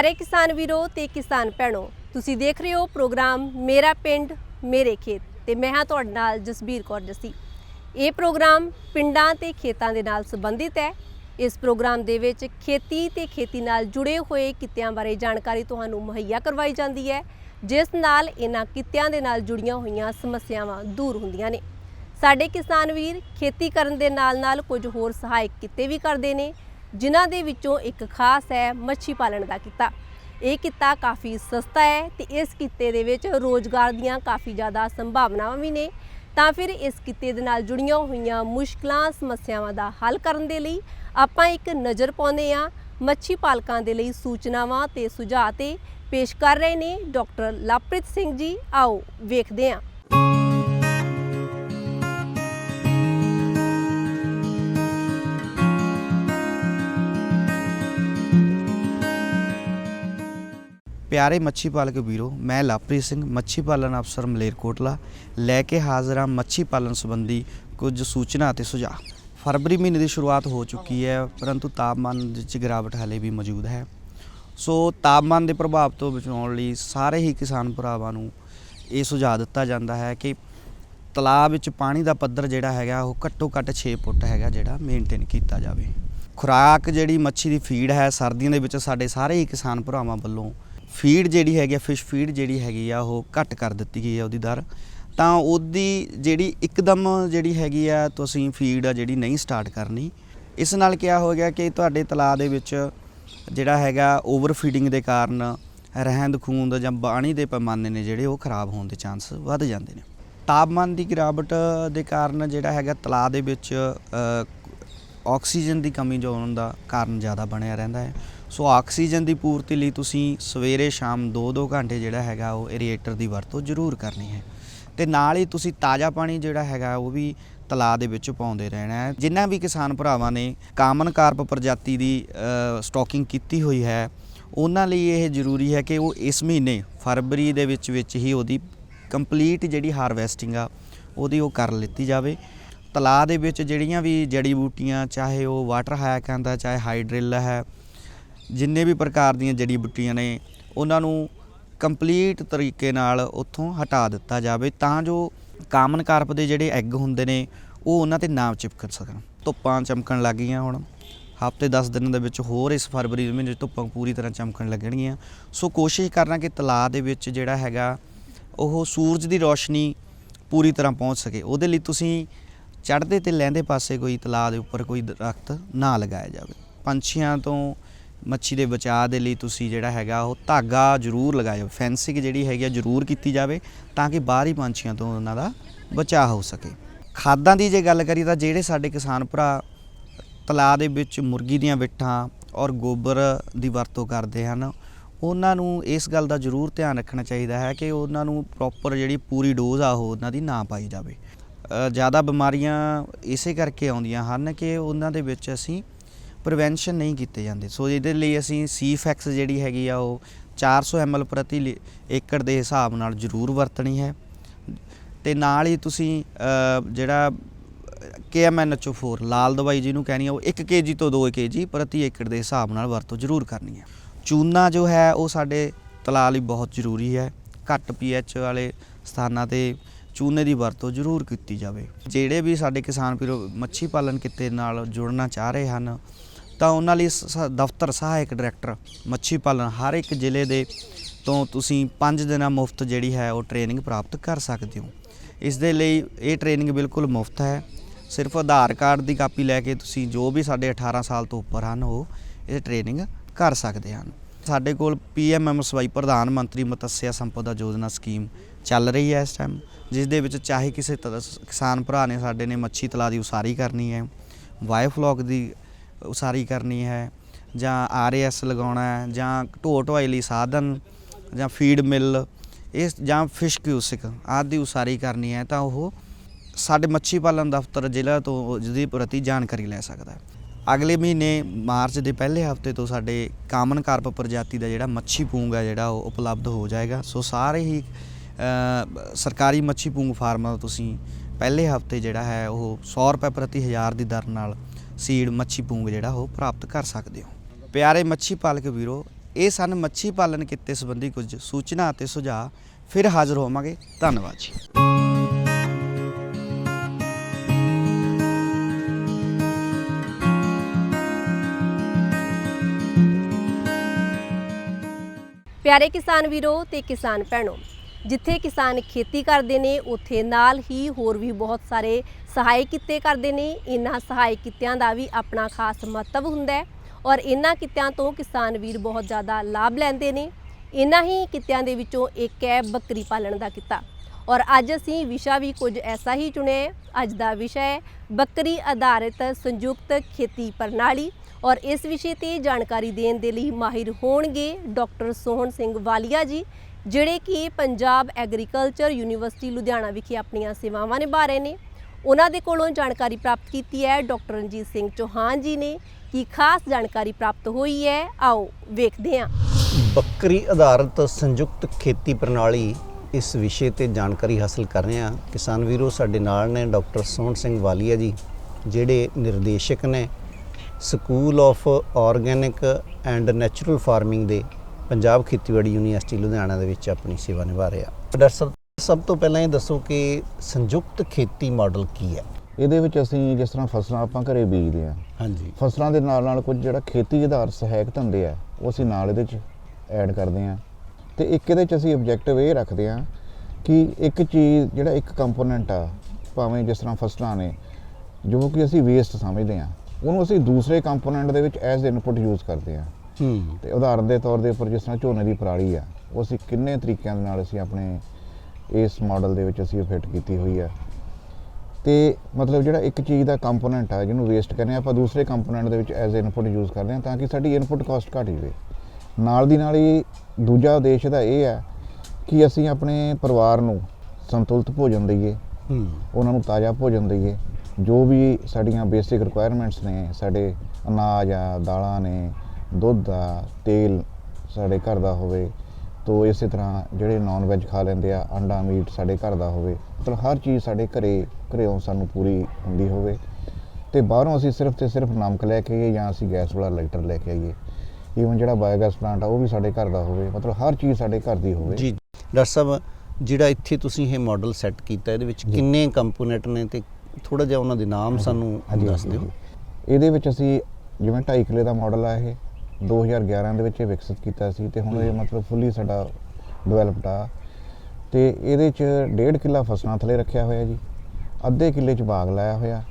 ਪਿਆਰੇ ਕਿਸਾਨ ਵੀਰੋ ਤੇ ਕਿਸਾਨ ਭੈਣੋ, ਤੁਸੀਂ ਦੇਖ ਰਹੇ ਹੋ ਪ੍ਰੋਗਰਾਮ ਮੇਰਾ ਪਿੰਡ, ਮੇਰੇ ਖੇਤ ਤੇ ਮੈਂ ਹਾਂ ਤੁਹਾਡੇ ਨਾਲ ਜਸਬੀਰ ਕੌਰ ਜੱਸੀ। ਇਹ ਪ੍ਰੋਗਰਾਮ ਪਿੰਡਾਂ ਤੇ ਖੇਤਾਂ ਦੇ ਨਾਲ ਸੰਬੰਧਿਤ ਹੈ। ਇਸ ਪ੍ਰੋਗਰਾਮ ਦੇ ਵਿੱਚ ਖੇਤੀ ਤੇ ਖੇਤੀ ਨਾਲ ਜੁੜੇ ਹੋਏ ਕਿੱਤਿਆਂ ਬਾਰੇ ਜਾਣਕਾਰੀ ਤੁਹਾਨੂੰ ਮੁਹੱਈਆ ਕਰਵਾਈ ਜਾਂਦੀ ਹੈ, ਜਿਸ ਨਾਲ ਇਹਨਾਂ ਕਿੱਤਿਆਂ ਦੇ ਨਾਲ ਜੁੜੀਆਂ ਹੋਈਆਂ ਸਮੱਸਿਆਵਾਂ ਦੂਰ ਹੁੰਦੀਆਂ ਨੇ। ਸਾਡੇ ਕਿਸਾਨ ਵੀਰ ਖੇਤੀ ਕਰਨ ਦੇ ਨਾਲ-ਨਾਲ ਕੁਝ ਹੋਰ ਸਹਾਇਕ ਕਿੱਤੇ ਵੀ ਕਰਦੇ ਨੇ ਜਿਨ੍ਹਾਂ ਦੇ ਵਿੱਚੋਂ ਇੱਕ ਖਾਸ ਹੈ ਮੱਛੀ ਪਾਲਣ ਦਾ ਕਿੱਤਾ। ਇਹ ਕਿੱਤਾ ਕਾਫੀ ਸਸਤਾ ਹੈ ਤੇ ਇਸ ਕਿੱਤੇ ਦੇ ਵਿੱਚ ਰੋਜ਼ਗਾਰ ਦੀਆਂ ਕਾਫੀ ਜ਼ਿਆਦਾ ਸੰਭਾਵਨਾਵਾਂ ਵੀ ਨੇ। ਤਾਂ ਫਿਰ ਇਸ ਕਿੱਤੇ ਦੇ ਨਾਲ ਜੁੜੀਆਂ ਹੋਈਆਂ ਮੁਸ਼ਕਲਾਂ, ਸਮੱਸਿਆਵਾਂ ਦਾ ਹੱਲ ਕਰਨ ਦੇ ਲਈ ਆਪਾਂ ਇੱਕ ਨਜ਼ਰ ਪਾਉਂਦੇ ਆ ਮੱਛੀ ਪਾਲਕਾਂ ਦੇ ਲਈ ਸੂਚਨਾਵਾਂ ਤੇ ਸੁਝਾਅ ਤੇ ਪੇਸ਼ ਕਰ ਰਹੇ ਨੇ ਡਾਕਟਰ ਲਵਪ੍ਰੀਤ ਸਿੰਘ ਜੀ। ਆਓ ਵੇਖਦੇ ਹਾਂ। ਪਿਆਰੇ ਮੱਛੀ ਪਾਲਕ ਵੀਰੋ, ਮੈਂ ਲਵਪ੍ਰੀਤ ਸਿੰਘ, ਮੱਛੀ ਪਾਲਣ ਅਫਸਰ ਮਲੇਰਕੋਟਲਾ ਲੈ ਕੇ ਹਾਜ਼ਰ ਹਾਂ ਮੱਛੀ ਪਾਲਣ ਸੰਬੰਧੀ ਕੁਝ ਸੂਚਨਾ ਅਤੇ ਸੁਝਾਅ। ਫਰਵਰੀ ਮਹੀਨੇ ਦੀ ਸ਼ੁਰੂਆਤ ਹੋ ਚੁੱਕੀ ਹੈ, ਪਰੰਤੂ ਤਾਪਮਾਨ ਵਿੱਚ ਗਿਰਾਵਟ ਹਾਲੇ ਵੀ ਮੌਜੂਦ ਹੈ। ਸੋ ਤਾਪਮਾਨ ਦੇ ਪ੍ਰਭਾਵ ਤੋਂ ਬਚਾਉਣ ਲਈ ਸਾਰੇ ਹੀ ਕਿਸਾਨ ਭਰਾਵਾਂ ਨੂੰ ਇਹ ਸੁਝਾਅ ਦਿੱਤਾ ਜਾਂਦਾ ਹੈ ਕਿ ਤਲਾਬ ਵਿੱਚ ਪਾਣੀ ਦਾ ਪੱਧਰ ਜਿਹੜਾ ਹੈਗਾ, ਉਹ ਘੱਟੋ ਘੱਟ 6 ਫੁੱਟ ਹੈਗਾ, ਜਿਹੜਾ ਮੇਨਟੇਨ ਕੀਤਾ ਜਾਵੇ। ਖੁਰਾਕ ਜਿਹੜੀ ਮੱਛੀ ਦੀ ਫੀਡ ਹੈ, ਸਰਦੀਆਂ ਦੇ ਵਿੱਚ ਸਾਡੇ ਸਾਰੇ ਹੀ ਕਿਸਾਨ ਭਰਾਵਾਂ ਵੱਲੋਂ ਫੀਡ ਜਿਹੜੀ ਹੈਗੀ ਆ ਫਿਸ਼ ਫੀਡ ਜਿਹੜੀ ਹੈਗੀ ਆ, ਉਹ ਘੱਟ ਕਰ ਦਿੱਤੀ ਗਈ ਆ ਉਹਦੀ ਦਰ। ਤਾਂ ਉਹਦੀ ਜਿਹੜੀ ਇੱਕਦਮ ਜਿਹੜੀ ਹੈਗੀ ਆ, ਤੁਸੀਂ ਫੀਡ ਆ ਜਿਹੜੀ ਨਹੀਂ ਸਟਾਰਟ ਕਰਨੀ। ਇਸ ਨਾਲ ਕਿਆ ਹੋ ਗਿਆ ਕਿ ਤੁਹਾਡੇ ਤਲਾਅ ਦੇ ਵਿੱਚ ਜਿਹੜਾ ਹੈਗਾ ਓਵਰ ਫੀਡਿੰਗ ਦੇ ਕਾਰਨ ਰਹਿੰਦ ਖੂੰਦ ਜਾਂ ਪਾਣੀ ਦੇ ਪੈਮਾਨੇ ਨੇ ਜਿਹੜੇ ਉਹ ਖਰਾਬ ਹੋਣ ਦੇ ਚਾਂਸ ਵੱਧ ਜਾਂਦੇ ਨੇ। ਤਾਪਮਾਨ ਦੀ ਗਿਰਾਵਟ ਦੇ ਕਾਰਨ ਜਿਹੜਾ ਹੈਗਾ ਤਲਾਅ ਦੇ ਵਿੱਚ ਆਕਸੀਜਨ ਦੀ ਕਮੀ ਜੋ ਹੋਣ ਦਾ ਕਾਰਨ ਜ਼ਿਆਦਾ ਬਣਿਆ ਰਹਿੰਦਾ ਹੈ। ਸੋ ਆਕਸੀਜਨ ਦੀ ਪੂਰਤੀ ਲਈ ਤੁਸੀਂ ਸਵੇਰੇ ਸ਼ਾਮ 2-2 ਘੰਟੇ ਜਿਹੜਾ ਹੈਗਾ ਉਹ ਏਰੀਏਟਰ ਦੀ ਵਰਤੋਂ ਜ਼ਰੂਰ ਕਰਨੀ ਹੈ। ਤੇ ਨਾਲ ਹੀ ਤੁਸੀਂ ਤਾਜ਼ਾ ਪਾਣੀ ਜਿਹੜਾ ਹੈਗਾ ਉਹ ਵੀ ਤਲਾਅ ਦੇ ਵਿੱਚ ਪਾਉਂਦੇ ਰਹਿਣਾ ਹੈ। ਜਿਨ੍ਹਾਂ ਵੀ ਕਿਸਾਨ ਭਰਾਵਾਂ ਨੇ ਕਾਮਨ ਕਾਰਪ ਪ੍ਰਜਾਤੀ ਦੀ ਅ, ਸਟਾਕਿੰਗ ਕੀਤੀ ਹੋਈ ਹੈ ਉਹਨਾਂ ਲਈ ਇਹ ਜ਼ਰੂਰੀ ਹੈ ਕਿ ਉਹ ਇਸ ਮਹੀਨੇ ਫਰਵਰੀ ਦੇ ਵਿੱਚ ਵਿੱਚ ਹੀ ਉਹਦੀ ਕੰਪਲੀਟ ਜਿਹੜੀ ਹਾਰਵੈਸਟਿੰਗ ਆ ਉਹਦੀ ਉਹ ਕਰ ਲਿੱਤੀ ਜਾਵੇ। ਤਲਾਅ ਦੇ ਵਿੱਚ ਜਿਹੜੀਆਂ ਵੀ ਜੜੀ ਬੂਟੀਆਂ ਚਾਹੇ ਉਹ ਵਾਟਰ ਹਾਇਕ ਆਂਦਾ ਚਾਹੇ ਹਾਈਡਰਿਲ ਹੈ ਜਿੰਨੇ ਵੀ ਪ੍ਰਕਾਰ ਦੀਆਂ ਜੜੀ ਬੂਟੀਆਂ ਨੇ, ਉਹਨਾਂ ਨੂੰ ਕੰਪਲੀਟ ਤਰੀਕੇ ਨਾਲ ਉੱਥੋਂ ਹਟਾ ਦਿੱਤਾ ਜਾਵੇ ਤਾਂ ਜੋ ਕਾਮਨ ਕਾਰਪ ਦੇ ਜਿਹੜੇ ਐਗ ਹੁੰਦੇ ਨੇ, ਉਹ ਉਹਨਾਂ ਤੇ ਨਾ ਚਿਪਕ ਸਕਣ। ਧੁੱਪਾਂ ਚਮਕਣ ਲੱਗ ਗਈਆਂ ਹੁਣ। ਹਫ਼ਤੇ 10 ਦਿਨਾਂ ਦੇ ਵਿੱਚ ਹੋਰ ਇਸ ਫਰਵਰੀ ਦੇ ਮਹੀਨੇ ਧੁੱਪਾਂ ਪੂਰੀ ਤਰ੍ਹਾਂ ਚਮਕਣ ਲੱਗਣਗੀਆਂ। ਸੋ ਕੋਸ਼ਿਸ਼ ਕਰਨਾ ਕਿ ਤਲਾਅ ਦੇ ਵਿੱਚ ਜਿਹੜਾ ਹੈਗਾ, ਉਹ ਸੂਰਜ ਦੀ ਰੋਸ਼ਨੀ ਪੂਰੀ ਤਰ੍ਹਾਂ ਪਹੁੰਚ ਸਕੇ। ਉਹਦੇ ਲਈ ਤੁਸੀਂ ਚੜ੍ਹਦੇ ਤੇ ਲਹਿੰਦੇ ਪਾਸੇ ਕੋਈ ਤਲਾਅ ਦੇ ਉੱਪਰ ਕੋਈ ਦਰਖਤ ਨਾ ਲਗਾਇਆ ਜਾਵੇ। ਪੰਛੀਆਂ ਤੋਂ ਮੱਛੀ ਦੇ ਬਚਾਅ ਦੇ ਲਈ ਤੁਸੀਂ ਜਿਹੜਾ ਹੈਗਾ ਉਹ ਧਾਗਾ ਜ਼ਰੂਰ ਲਗਾਇਓ। ਫੈਂਸਿੰਗ ਜਿਹੜੀ ਹੈਗੀ ਆ ਜ਼ਰੂਰ ਕੀਤੀ ਜਾਵੇ ਤਾਂ ਕਿ ਬਾਹਰੀ ਪੰਛੀਆਂ ਤੋਂ ਉਹਨਾਂ ਦਾ ਬਚਾਅ ਹੋ ਸਕੇ। ਖਾਦਾਂ ਦੀ ਜੇ ਗੱਲ ਕਰੀ ਤਾਂ ਜਿਹੜੇ ਸਾਡੇ ਕਿਸਾਨ ਭਰਾ ਤਲਾਅ ਦੇ ਵਿੱਚ ਮੁਰਗੀ ਦੀਆਂ ਵਿੱਠਾਂ ਔਰ ਗੋਬਰ ਦੀ ਵਰਤੋਂ ਕਰਦੇ ਹਨ, ਉਹਨਾਂ ਨੂੰ ਇਸ ਗੱਲ ਦਾ ਜ਼ਰੂਰ ਧਿਆਨ ਰੱਖਣਾ ਚਾਹੀਦਾ ਹੈ ਕਿ ਉਹਨਾਂ ਨੂੰ ਪ੍ਰੋਪਰ ਜਿਹੜੀ ਪੂਰੀ ਡੋਜ਼ ਆ ਉਹ ਉਹਨਾਂ ਦੀ ਨਾ ਪਾਈ ਜਾਵੇ। ਜ਼ਿਆਦਾ ਬਿਮਾਰੀਆਂ ਇਸੇ ਕਰਕੇ ਆਉਂਦੀਆਂ ਹਨ ਕਿ ਉਹਨਾਂ ਦੇ ਵਿੱਚ ਅਸੀਂ ਪ੍ਰੀਵੈਂਸ਼ਨ ਨਹੀਂ ਕੀਤੇ ਜਾਂਦੇ। ਸੋ ਇਹਦੇ ਲਈ ਅਸੀਂ ਸੀਫੈਕਸ ਜਿਹੜੀ ਹੈਗੀ ਆ ਉਹ 400 ml ਪ੍ਰਤੀ ਲੀ- ਏਕੜ ਦੇ ਹਿਸਾਬ ਨਾਲ ਜ਼ਰੂਰ ਵਰਤਣੀ ਹੈ। ਤੇ ਨਾਲ ਹੀ ਤੁਸੀਂ ਅ, ਜਿਹੜਾ KMNHO4 ਲਾਲ ਦਵਾਈ ਜਿਹਨੂੰ ਕਹਿਣੀ ਆ ਉਹ 1 kg ਤੋਂ 2 kg ਪ੍ਰਤੀ ਏਕੜ ਦੇ ਹਿਸਾਬ ਨਾਲ ਵਰਤੋਂ ਜ਼ਰੂਰ ਕਰਨੀ ਹੈ। ਚੂਨਾ ਜੋ ਹੈ ਉਹ ਸਾਡੇ ਤਲਾਅ ਲਈ ਬਹੁਤ ਜ਼ਰੂਰੀ ਹੈ। ਘੱਟ pH ਵਾਲੇ ਸਥਾਨਾਂ ਤੇ ਚੂਨੇ ਦੀ ਵਰਤੋਂ ਜ਼ਰੂਰ ਕੀਤੀ ਜਾਵੇ। ਜਿਹੜੇ ਵੀ ਸਾਡੇ ਕਿਸਾਨ ਵੀਰੋ ਮੱਛੀ ਪਾਲਣ ਕਿੱਤੇ ਨਾਲ ਜੁੜਨਾ ਚਾਹ ਰਹੇ ਹਨ ਤਾਂ ਉਹਨਾਂ ਲਈ ਸ- ਦਫ਼ਤਰ ਸਹਾਇਕ ਡਾਇਰੈਕਟਰ, ਮੱਛੀ ਪਾਲਣ, ਹਰ ਇੱਕ ਜ਼ਿਲ੍ਹੇ ਦੇ ਤੋਂ ਤੁਸੀਂ 5 ਦਿਨਾਂ ਮੁਫਤ ਜਿਹੜੀ ਹੈ ਉਹ ਟ੍ਰੇਨਿੰਗ ਪ੍ਰਾਪਤ ਕਰ ਸਕਦੇ ਹੋ। ਇਸ ਦੇ ਲਈ ਇਹ ਟ੍ਰੇਨਿੰਗ ਬਿਲਕੁਲ ਮੁਫਤ ਹੈ। ਸਿਰਫ ਆਧਾਰ ਕਾਰਡ ਦੀ ਕਾਪੀ ਲੈ ਕੇ ਤੁਸੀਂ ਜੋ ਵੀ ਸਾਡੇ 18 ਸਾਲ ਤੋਂ ਉੱਪਰ ਹਨ, ਉਹ ਇਹ ਟ੍ਰੇਨਿੰਗ ਕਰ ਸਕਦੇ ਹਨ। ਸਾਡੇ ਕੋਲ ਪੀਐਮਐਮਐਸਵਾਈ ਪ੍ਰਧਾਨ ਮੰਤਰੀ ਮਤਸਿਆ ਸੰਪਦਾ ਯੋਜਨਾ ਸਕੀਮ ਚੱਲ ਰਹੀ ਹੈ ਇਸ ਟਾਈਮ ਜਿਸ ਦੇ ਵਿੱਚ ਚਾਹੇ ਕਿਸੇ ਤਰ੍ਹਾਂ ਕਿਸਾਨ ਭਰਾ ਨੇ ਸਾਡੇ ਨੇ ਮੱਛੀ ਤਲਾਅ ਦੀ ਉਸਾਰੀ ਕਰਨੀ ਹੈ ਵਾਈਫਲੌਕ ਦੀ ਉਸਾਰੀ ਕਰਨੀ ਹੈ ਜਾਂ ਆਰਐਸ ਲਗਾਉਣਾ ਹੈ ਜਾਂ ਢੋ ਢੁਆਈ ਲਈ ਸਾਧਨ ਜਾਂ ਫੀਡ ਮਿਲ, ਇਸ ਜਾਂ ਫਿਸ਼ ਕਿਊਸਿਕ ਆਦਿ ਉਸਾਰੀ ਕਰਨੀ ਹੈ ਤਾਂ ਉਹ ਸਾਡੇ ਮੱਛੀ ਪਾਲਣ ਦਫ਼ਤਰ ਜ਼ਿਲ੍ਹਾ ਤੋਂ ਜਿਹਦੀ ਪ੍ਰਤੀ ਜਾਣਕਾਰੀ ਲੈ ਸਕਦਾ ਹੈ। ਅਗਲੇ ਮਹੀਨੇ ਮਾਰਚ ਦੇ ਪਹਿਲੇ ਹਫ਼ਤੇ ਤੋਂ ਸਾਡੇ ਕਾਮਨ ਕਾਰਪ ਪ੍ਰਜਾਤੀ ਦਾ ਜਿਹੜਾ ਮੱਛੀ ਪੂੰਗ ਹੈ ਜਿਹੜਾ ਉਹ ਉਪਲਬਧ ਹੋ ਜਾਏਗਾ। ਸੋ ਸਾਰੇ ਹੀ ਸਰਕਾਰੀ ਮੱਛੀ ਪੂੰਗ ਫਾਰਮਾਂ ਤੋਂ ਤੁਸੀਂ ਪਹਿਲੇ ਹਫ਼ਤੇ ਜਿਹੜਾ ਹੈ ਉਹ 100 ਰੁਪਏ ਪ੍ਰਤੀ ਹਜ਼ਾਰ ਦੀ ਦਰ ਨਾਲ ਸੀਡ ਮੱਛੀ ਪੂੰਗ ਜਿਹੜਾ ਉਹ ਪ੍ਰਾਪਤ ਕਰ ਸਕਦੇ ਹੋ। ਪਿਆਰੇ ਮੱਛੀ ਪਾਲਕ ਵੀਰੋ, ਇਹ ਸਨ ਮੱਛੀ ਪਾਲਣ ਕਿੱਤੇ ਸੰਬੰਧੀ ਕੁਝ ਸੂਚਨਾ ਅਤੇ ਸੁਝਾਅ। ਫਿਰ ਹਾਜ਼ਰ ਹੋਵਾਂਗੇ। ਧੰਨਵਾਦ ਜੀ। ਪਿਆਰੇ ਕਿਸਾਨ ਵੀਰੋ ਤੇ ਕਿਸਾਨ ਭੈਣੋ ਜਿੱਥੇ ਕਿਸਾਨ ਖੇਤੀ ਕਰਦੇ ਨੇ, ਉੱਥੇ ਨਾਲ ਹੀ ਹੋਰ ਵੀ ਬਹੁਤ ਸਾਰੇ ਸਹਾਇਕ ਕਿੱਤੇ ਕਰਦੇ ਨੇ। ਇਹਨਾਂ ਸਹਾਇਕ ਕਿੱਤਿਆਂ ਦਾ ਵੀ ਆਪਣਾ ਖਾਸ ਮਹੱਤਵ ਹੁੰਦਾ ਹੈ ਔਰ ਇਹਨਾਂ ਕਿੱਤਿਆਂ ਤੋਂ ਕਿਸਾਨ ਵੀਰ ਬਹੁਤ ਜ਼ਿਆਦਾ ਲਾਭ ਲੈਂਦੇ ਨੇ। ਇਹਨਾਂ ਹੀ ਕਿੱਤਿਆਂ ਦੇ ਵਿੱਚੋਂ ਇੱਕ ਹੈ ਬੱਕਰੀ ਪਾਲਣ ਦਾ ਕਿੱਤਾ। ਔਰ ਅੱਜ ਅਸੀਂ ਵਿਸ਼ਾ ਵੀ ਕੁਝ ਐਸਾ ਹੀ ਚੁਣਿਆ ਹੈ। ਅੱਜ ਦਾ ਵਿਸ਼ਾ ਹੈ ਬੱਕਰੀ ਆਧਾਰਿਤ ਸੰਯੁਕਤ ਖੇਤੀ ਪ੍ਰਣਾਲੀ ਔਰ ਇਸ ਵਿਸ਼ੇ ਤੇ ਜਾਣਕਾਰੀ ਦੇਣ ਦੇ ਲਈ ਮਾਹਿਰ ਹੋਣਗੇ ਡਾਕਟਰ ਸੋਹਣ ਸਿੰਘ ਵਾਲੀਆ ਜੀ। ਜਿਹੜੇ ਕਿ ਪੰਜਾਬ ਐਗਰੀਕਲਚਰ ਯੂਨੀਵਰਸਿਟੀ ਲੁਧਿਆਣਾ ਵਿਖੇ ਆਪਣੀਆਂ ਸੇਵਾਵਾਂ ਨਿਭਾ ਰਹੇ ਨੇ। ਉਹਨਾਂ ਦੇ ਕੋਲੋਂ ਜਾਣਕਾਰੀ ਪ੍ਰਾਪਤ ਕੀਤੀ ਹੈ। ਡਾਕਟਰ ਰਣਜੀਤ ਸਿੰਘ ਚੌਹਾਨ ਜੀ ਨੇ ਕੀ ਖਾਸ ਜਾਣਕਾਰੀ ਪ੍ਰਾਪਤ ਹੋਈ ਹੈ? ਆਓ ਵੇਖਦੇ ਹਾਂ। ਬੱਕਰੀ ਆਧਾਰਿਤ ਸੰਯੁਕਤ ਖੇਤੀ ਪ੍ਰਣਾਲੀ ਇਸ ਵਿਸ਼ੇ ਤੇ ਜਾਣਕਾਰੀ ਹਾਸਲ ਕਰ ਰਹੇ ਹਾਂ। ਕਿਸਾਨ ਵੀਰੋ, ਸਾਡੇ ਨਾਲ ਨੇ ਡਾਕਟਰ ਸੋਹਣ ਸਿੰਘ ਵਾਲੀਆ ਜੀ, ਜਿਹੜੇ ਨਿਰਦੇਸ਼ਕ ਨੇ school of organic and natural farming ਦੇ ਪੰਜਾਬ ਖੇਤੀਬਾੜੀ ਯੂਨੀਵਰਸਿਟੀ ਲੁਧਿਆਣਾ ਦੇ ਵਿੱਚ ਆਪਣੀ ਸੇਵਾ ਨਿਭਾ ਰਹੇ। ਡਾਕਟਰ ਸਾਹਿਬ ਸਭ ਤੋਂ ਪਹਿਲਾਂ ਇਹ ਦੱਸੋ ਕਿ ਸੰਯੁਕਤ ਖੇਤੀ ਮਾਡਲ ਕੀ ਹੈ? ਇਹਦੇ ਵਿੱਚ ਅਸੀਂ ਜਿਸ ਤਰ੍ਹਾਂ ਫਸਲਾਂ ਆਪਾਂ ਘਰੇ ਬੀਜਦੇ ਆ ਹਾਂਜੀ। ਫਸਲਾਂ ਦੇ ਨਾਲ ਨਾਲ ਕੁਝ ਜਿਹੜਾ ਖੇਤੀ ਆਧਾਰ ਸਹਾਇਕ ਧੰਦੇ ਆ ਉਹ ਅਸੀਂ ਨਾਲ ਇਹਦੇ 'ਚ ਐਡ ਕਰਦੇ ਆ ਤੇ ਇੱਕ ਇਹਦੇ 'ਚ ਅਸੀਂ ਆਬਜੈਕਟਿਵ ਇਹ ਰੱਖਦੇ ਆ ਕਿ ਇੱਕ ਚੀਜ਼ ਜਿਹੜਾ ਇੱਕ ਕੰਪੋਨੈਂਟ ਆ ਭਾਵੇਂ ਜਿਸ ਤਰ੍ਹਾਂ ਫਸਲਾਂ ਨੇ ਜੋ ਕਿ ਅਸੀਂ ਵੇਸਟ ਸਮਝਦੇ ਆ ਉਹਨੂੰ ਅਸੀਂ ਦੂਸਰੇ ਕੰਪੋਨੈਂਟ ਦੇ ਵਿੱਚ ਐਜ਼ ਇਨਪੁਟ ਯੂਜ਼ ਕਰਦੇ ਆ ਹੂੰ। ਤੇ ਉਦਾਹਰਨ ਦੇ ਤੌਰ ਦੇ ਉੱਪਰ ਜਿਸ ਤਰ੍ਹਾਂ ਝੋਨੇ ਦੀ ਪਰਾਲੀ ਆ ਉਹ ਅਸੀਂ ਕਿੰਨੇ ਤਰੀਕਿਆਂ ਦੇ ਨਾਲ ਅਸੀਂ ਆਪਣੇ ਇਸ ਮਾਡਲ ਦੇ ਵਿੱਚ ਅਸੀਂ ਫਿੱਟ ਕੀਤੀ ਹੋਈ ਆ। ਤੇ ਮਤਲਬ ਜਿਹੜਾ ਇੱਕ ਚੀਜ਼ ਦਾ ਕੰਪੋਨੈਂਟ ਆ ਜਿਹਨੂੰ ਵੇਸਟ ਕਰਨੇ ਆਪਾਂ ਦੂਸਰੇ ਕੰਪੋਨੈਂਟ ਦੇ ਵਿੱਚ ਐਜ਼ ਇਨਪੁਟ ਯੂਜ਼ ਕਰਦੇ ਹਾਂ ਤਾਂ ਕਿ ਸਾਡੀ ਇਨਪੁਟ ਕਾਸਟ ਘਟ ਜਾਵੇ ਨਾਲ ਦੀ ਨਾਲ ਹੀ ਦੂਜਾ ਉਦੇਸ਼ ਦਾ ਇਹ ਹੈ ਕਿ ਅਸੀਂ ਆਪਣੇ ਪਰਿਵਾਰ ਨੂੰ ਸੰਤੁਲਿਤ ਭੋਜਨ ਦਈਏ ਹੂੰ। ਉਹਨਾਂ ਨੂੰ ਤਾਜ਼ਾ ਭੋਜਨ ਦਈਏ। ਜੋ ਵੀ ਸਾਡੀਆਂ ਬੇਸਿਕ ਰਿਕੁਆਇਰਮੈਂਟਸ ਨੇ ਸਾਡੇ ਅਨਾਜ ਆ ਦਾਲਾਂ ਨੇ ਦੁੱਧ ਆ ਤੇਲ ਸਾਡੇ ਘਰ ਦਾ ਹੋਵੇ ਤੋ ਇਸੇ ਤਰ੍ਹਾਂ ਜਿਹੜੇ ਨਾਨ ਵੈਜ ਖਾ ਲੈਂਦੇ ਆ ਅੰਡਾ ਮੀਟ ਸਾਡੇ ਘਰ ਦਾ ਹੋਵੇ ਮਤਲਬ ਹਰ ਚੀਜ਼ ਸਾਡੇ ਘਰੇ ਘਰਿਓਂ ਸਾਨੂੰ ਪੂਰੀ ਹੁੰਦੀ ਹੋਵੇ। ਤੇ ਬਾਹਰੋਂ ਅਸੀਂ ਸਿਰਫ ਤੇ ਸਿਰਫ ਨਮਕ ਲੈ ਕੇ ਆਈਏ ਜਾਂ ਅਸੀਂ ਗੈਸ ਵਾਲਾ ਲਾਈਟਰ ਲੈ ਕੇ ਆਈਏ। ਈਵਨ ਜਿਹੜਾ ਬਾਇਓਗੈਸ ਪਲਾਂਟ ਆ ਉਹ ਵੀ ਸਾਡੇ ਘਰ ਦਾ ਹੋਵੇ ਮਤਲਬ ਹਰ ਚੀਜ਼ ਸਾਡੇ ਘਰ ਦੀ ਹੋਵੇ। ਜੀ ਡਾਕਟਰ ਸਾਹਿਬ ਜਿਹੜਾ ਇੱਥੇ ਤੁਸੀਂ ਇਹ ਮਾਡਲ ਸੈੱਟ ਕੀਤਾ ਇਹਦੇ ਵਿੱਚ ਕਿੰਨੇ ਕੰਪੋਨੈਂਟ ਨੇ ਤੇ ਥੋੜਾ ਜਿਹਾ ਉਹਨਾਂ ਦੇ ਨਾਮ ਸਾਨੂੰ ਦੱਸ ਦਿਓ। ਇਹਦੇ ਵਿੱਚ ਅਸੀਂ ਜਿਵੇਂ 2.5 ਕਿਲੇ ਦਾ ਮਾਡਲ ਆ ਇਹ 2011 ਦੇ ਵਿੱਚ ਇਹ ਵਿਕਸਿਤ ਕੀਤਾ ਸੀ ਤੇ ਹੁਣ ਇਹ ਮਤਲਬ ਫੁੱਲੀ ਸਾਡਾ ਡਿਵੈਲਪਡ ਆ। ਤੇ ਇਹਦੇ ਚ 1.5 ਕਿੱਲਾ ਫਸਲਾਂ ਥਲੇ ਰੱਖਿਆ ਹੋਇਆ ਜੀ। ਅੱਧੇ ਕਿੱਲੇ ਚ ਬਾਗ ਲਾਇਆ ਹੋਇਆ।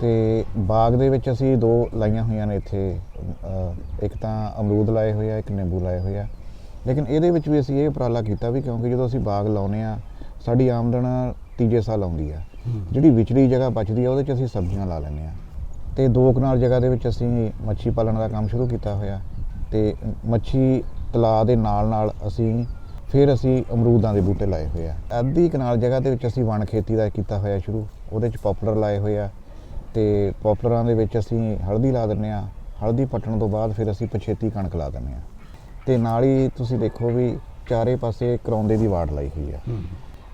ਤੇ ਬਾਗ ਦੇ ਵਿੱਚ ਅਸੀਂ ਦੋ ਲਾਈਆਂ ਹੋਈਆਂ ਨੇ ਇੱਥੇ। ਇੱਕ ਤਾਂ ਅਮਰੂਦ ਲਾਏ ਹੋਏ ਆ ਇੱਕ ਨਿੰਬੂ ਲਾਏ ਹੋਏ ਆ। ਲੇਕਿਨ ਇਹਦੇ ਵਿੱਚ ਵੀ ਅਸੀਂ ਇਹ ਉਪਰਾਲਾ ਕੀਤਾ ਵੀ ਕਿਉਂਕਿ ਜਦੋਂ ਅਸੀਂ ਬਾਗ ਲਾਉਨੇ ਆ ਸਾਡੀ ਆਮਦਨ ਤੀਜੇ ਸਾਲ ਆਉਂਦੀ ਆ। ਜਿਹੜੀ ਵਿਚਲੀ ਜਗ੍ਹਾ ਬਚਦੀ ਆ ਉਹਦੇ 'ਚ ਅਸੀਂ ਸਬਜ਼ੀਆਂ ਲਾ ਲੈਂਦੇ ਆ। ਤੇ ਦੋ ਕਨਾਲ ਜਗ੍ਹਾ ਦੇ ਵਿੱਚ ਅਸੀਂ ਮੱਛੀ ਪਾਲਣ ਦਾ ਕੰਮ ਸ਼ੁਰੂ ਕੀਤਾ ਹੋਇਆ। ਤੇ ਮੱਛੀ ਤਲਾਅ ਦੇ ਨਾਲ ਨਾਲ ਅਸੀਂ ਫਿਰ ਅਸੀਂ ਅਮਰੂਦਾਂ ਦੇ ਬੂਟੇ ਲਾਏ ਹੋਏ ਆ। ਅੱਧੀ ਕਨਾਲ ਜਗ੍ਹਾ ਦੇ ਵਿੱਚ ਅਸੀਂ ਵਣ ਖੇਤੀ ਦਾ ਕੀਤਾ ਹੋਇਆ ਸ਼ੁਰੂ। ਉਹਦੇ 'ਚ ਪਪੂਲਰ ਲਾਏ ਹੋਏ ਆ। ਤੇ ਪਪੂਲਰਾਂ ਦੇ ਵਿੱਚ ਅਸੀਂ ਹਲਦੀ ਲਾ ਦਿੰਨੇ ਆ। ਹਲਦੀ ਪੱਟਣ ਤੋਂ ਬਾਅਦ ਫਿਰ ਅਸੀਂ ਪਛੇਤੀ ਕਣਕ ਲਾ ਦਿੰਨੇ ਆ। ਤੇ ਨਾਲ ਹੀ ਤੁਸੀਂ ਦੇਖੋ ਵੀ ਚਾਰੇ ਪਾਸੇ ਕਰੌਂਦੇ ਦੀ ਵਾੜ ਲਾਈ ਹੋਈ ਆ।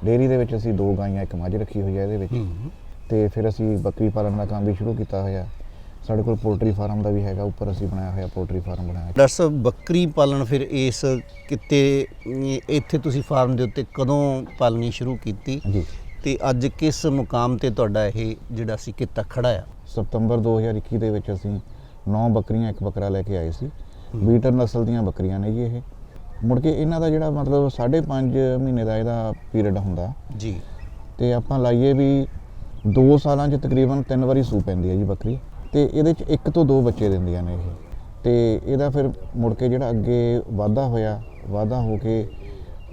ਡੇਅਰੀ ਦੇ ਵਿੱਚ ਅਸੀਂ ਦੋ ਗਾਈਆਂ ਇੱਕ ਮੱਝ ਰੱਖੀ ਹੋਈ ਆ ਇਹਦੇ ਵਿੱਚ। ਤੇ ਫਿਰ ਅਸੀਂ ਬੱਕਰੀ ਪਾਲਣ ਦਾ ਕੰਮ ਵੀ ਸ਼ੁਰੂ ਕੀਤਾ ਹੋਇਆ ਸਾਡੇ ਕੋਲ ਪੋਲਟਰੀ ਫਾਰਮ ਦਾ ਵੀ ਹੈਗਾ ਉੱਪਰ ਅਸੀਂ ਬਣਾਇਆ ਹੋਇਆ ਪੋਲਟਰੀ ਫਾਰਮ ਬਣਾਇਆ ਡਾਕਟਰ ਸਾਹਿਬ ਬੱਕਰੀ ਪਾਲਣ ਫਿਰ ਇਸ ਕਿਤੇ ਇੱਥੇ ਤੁਸੀਂ ਫਾਰਮ ਦੇ ਉੱਤੇ ਕਦੋਂ ਪਾਲਣੀ ਸ਼ੁਰੂ ਕੀਤੀ? ਜੀ। ਤੇ ਅੱਜ ਕਿਸ ਮੁਕਾਮ ਤੇ ਤੁਹਾਡਾ ਇਹ ਜਿਹੜਾ ਸੀ ਕਿੱਤਾ ਖੜਾ ਆ? ਸਤੰਬਰ 2021 ਦੇ ਵਿੱਚ ਅਸੀਂ 9 ਬੱਕਰੀਆਂ ਇੱਕ ਬੱਕਰਾ ਲੈ ਕੇ ਆਏ ਸੀ। ਬੀਟਰ ਨਸਲ ਦੀਆਂ ਬੱਕਰੀਆਂ ਨੇ ਜੀ ਇਹ। ਮੁੜ ਕੇ ਇਹਨਾਂ ਦਾ ਜਿਹੜਾ ਮਤਲਬ 5.5 ਮਹੀਨੇ ਦਾ ਇਹਦਾ ਪੀਰੀਅਡ ਹੁੰਦਾ। ਜੀ। ਤੇ ਆਪਾਂ ਲਾਈਏ ਵੀ 2 ਸਾਲਾਂ 'ਚ ਤਕਰੀਬਨ 3 ਵਾਰੀ ਸੂ ਪੈਂਦੀ ਹੈ ਜੀ ਬੱਕਰੀ। ਤੇ ਇਹਦੇ 'ਚ ਇੱਕ ਤੋਂ ਦੋ ਬੱਚੇ ਦਿੰਦੀਆਂ ਨੇ ਇਹ। ਤੇ ਇਹਦਾ ਫਿਰ ਮੁੜ ਕੇ ਜਿਹੜਾ ਅੱਗੇ ਵਾਧਾ ਹੋਇਆ ਵਾਧਾ ਹੋ ਕੇ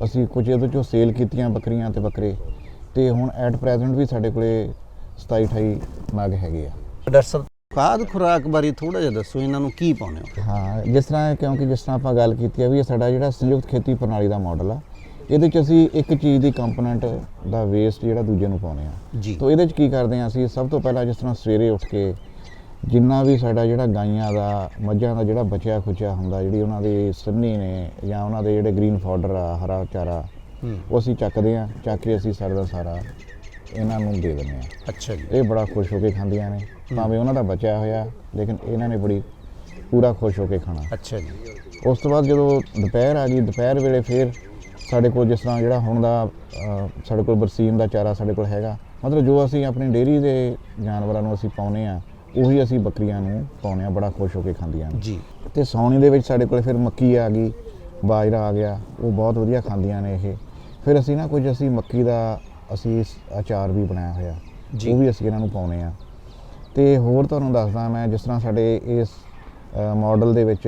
ਅਸੀਂ ਕੁਝ ਇਹਦੇ ਚੋਂ ਸੇਲ ਕੀਤੀਆਂ ਬੱਕਰੀਆਂ ਤੇ ਬੱਕਰੇ। ਤੇ ਹੁਣ ਐਟ ਪ੍ਰੈਜ਼ੈਂਟ ਵੀ ਸਾਡੇ ਕੋਲੇ 27 28 ਨਗ ਹੈਗੇ ਆ। ਡਾਕਟਰ ਸਾਹਿਬ ਖਾਦ ਖੁਰਾਕ ਬਾਰੇ ਥੋੜਾ ਜਿਹਾ ਦੱਸੋ ਇਹਨਾਂ ਨੂੰ ਕੀ ਪਾਉਣੇ ਹੋ? ਹਾਂ ਜਿਸ ਤਰ੍ਹਾਂ ਕਿਉਂਕਿ ਜਿਸ ਤਰ੍ਹਾਂ ਆਪਾਂ ਗੱਲ ਕੀਤੀ ਆ ਵੀ ਇਹ ਸਾਡਾ ਜਿਹੜਾ ਸੰਯੁਕਤ ਖੇਤੀ ਪ੍ਰਣਾਲੀ ਦਾ ਮਾਡਲ ਆ ਇਹਦੇ 'ਚ ਅਸੀਂ ਇੱਕ ਚੀਜ਼ ਦੀ ਕੰਪੋਨੈਂਟ ਦਾ ਵੇਸਟ ਜਿਹੜਾ ਦੂਜੇ ਨੂੰ ਪਾਉਂਦੇ ਆ। ਜੀ। ਤੋ ਇਹਦੇ 'ਚ ਕੀ ਕਰਦੇ ਆ ਅਸੀਂ? ਸਭ ਤੋਂ ਪਹਿਲਾਂ ਜਿਸ ਤਰ੍ਹਾਂ ਸਵੇਰੇ ਉੱਠ ਕੇ ਜਿੰਨਾ ਵੀ ਸਾਡਾ ਜਿਹੜਾ ਗਾਈਆਂ ਦਾ ਮੱਝਾਂ ਦਾ ਜਿਹੜਾ ਬਚਿਆ ਖੁਚਿਆ ਹੁੰਦਾ ਜਿਹੜੀ ਉਹਨਾਂ ਦੀ ਸੰਨੀ ਨੇ ਜਾਂ ਉਹਨਾਂ ਦੇ ਜਿਹੜੇ ਗ੍ਰੀਨ ਫਾਡਰ ਆ ਹਰਾ ਚਾਰਾ ਉਹ ਅਸੀਂ ਚੱਕਦੇ ਆ ਚੱਕ ਕੇ ਅਸੀਂ ਸਾਰਾ ਦਾ ਸਾਰਾ ਇਹਨਾਂ ਨੂੰ ਦੇ ਦਿੰਦੇ ਆ। ਅੱਛਾ ਜੀ। ਇਹ ਬੜਾ ਖੁਸ਼ ਹੋ ਕੇ ਖਾਂਦੀਆਂ ਨੇ। ਭਾਵੇਂ ਉਹਨਾਂ ਦਾ ਬਚਿਆ ਹੋਇਆ ਲੇਕਿਨ ਇਹਨਾਂ ਨੇ ਬੜੀ ਪੂਰਾ ਖੁਸ਼ ਹੋ ਕੇ ਖਾਣਾ। ਅੱਛਾ ਜੀ। ਉਸ ਤੋਂ ਬਾਅਦ ਜਦੋਂ ਦੁਪਹਿਰ ਆ ਗਈ ਦੁਪਹਿਰ ਵੇਲੇ ਫਿਰ ਸਾਡੇ ਕੋਲ ਜਿਸ ਤਰ੍ਹਾਂ ਜਿਹੜਾ ਹੁਣ ਦਾ ਸਾਡੇ ਕੋਲ ਬਰਸੀਨ ਦਾ ਚਾਰਾ ਸਾਡੇ ਕੋਲ ਹੈਗਾ। ਮਤਲਬ ਜੋ ਅਸੀਂ ਆਪਣੀ ਡੇਅਰੀ ਦੇ ਜਾਨਵਰਾਂ ਨੂੰ ਅਸੀਂ ਪਾਉਨੇ ਆ ਉਹੀ ਅਸੀਂ ਬੱਕਰੀਆਂ ਨੂੰ ਪਾਉਨੇ ਆ ਬੜਾ ਖੁਸ਼ ਹੋ ਕੇ ਖਾਂਦੀਆਂ ਨੇ। ਜੀ। ਤੇ ਸੌਣੀ ਦੇ ਵਿੱਚ ਸਾਡੇ ਕੋਲ ਫਿਰ ਮੱਕੀ ਆ ਗਈ ਬਾਜਰਾ ਆ ਗਿਆ ਉਹ ਬਹੁਤ ਵਧੀਆ ਖਾਂਦੀਆਂ ਨੇ ਇਹ। ਫਿਰ ਅਸੀਂ ਨਾ ਕੁਝ ਅਸੀਂ ਮੱਕੀ ਦਾ ਅਸੀਂ ਅਚਾਰ ਵੀ ਬਣਾਇਆ ਹੋਇਆ। ਉਹ ਵੀ ਅਸੀਂ ਇਹਨਾਂ ਨੂੰ ਪਾਉਨੇ ਆ ਤੇ ਹੋਰ ਤੁਹਾਨੂੰ ਦੱਸਦਾ ਮੈਂ ਜਿਸ ਤਰ੍ਹਾਂ ਸਾਡੇ ਇਸ ਮਾਡਲ ਦੇ ਵਿੱਚ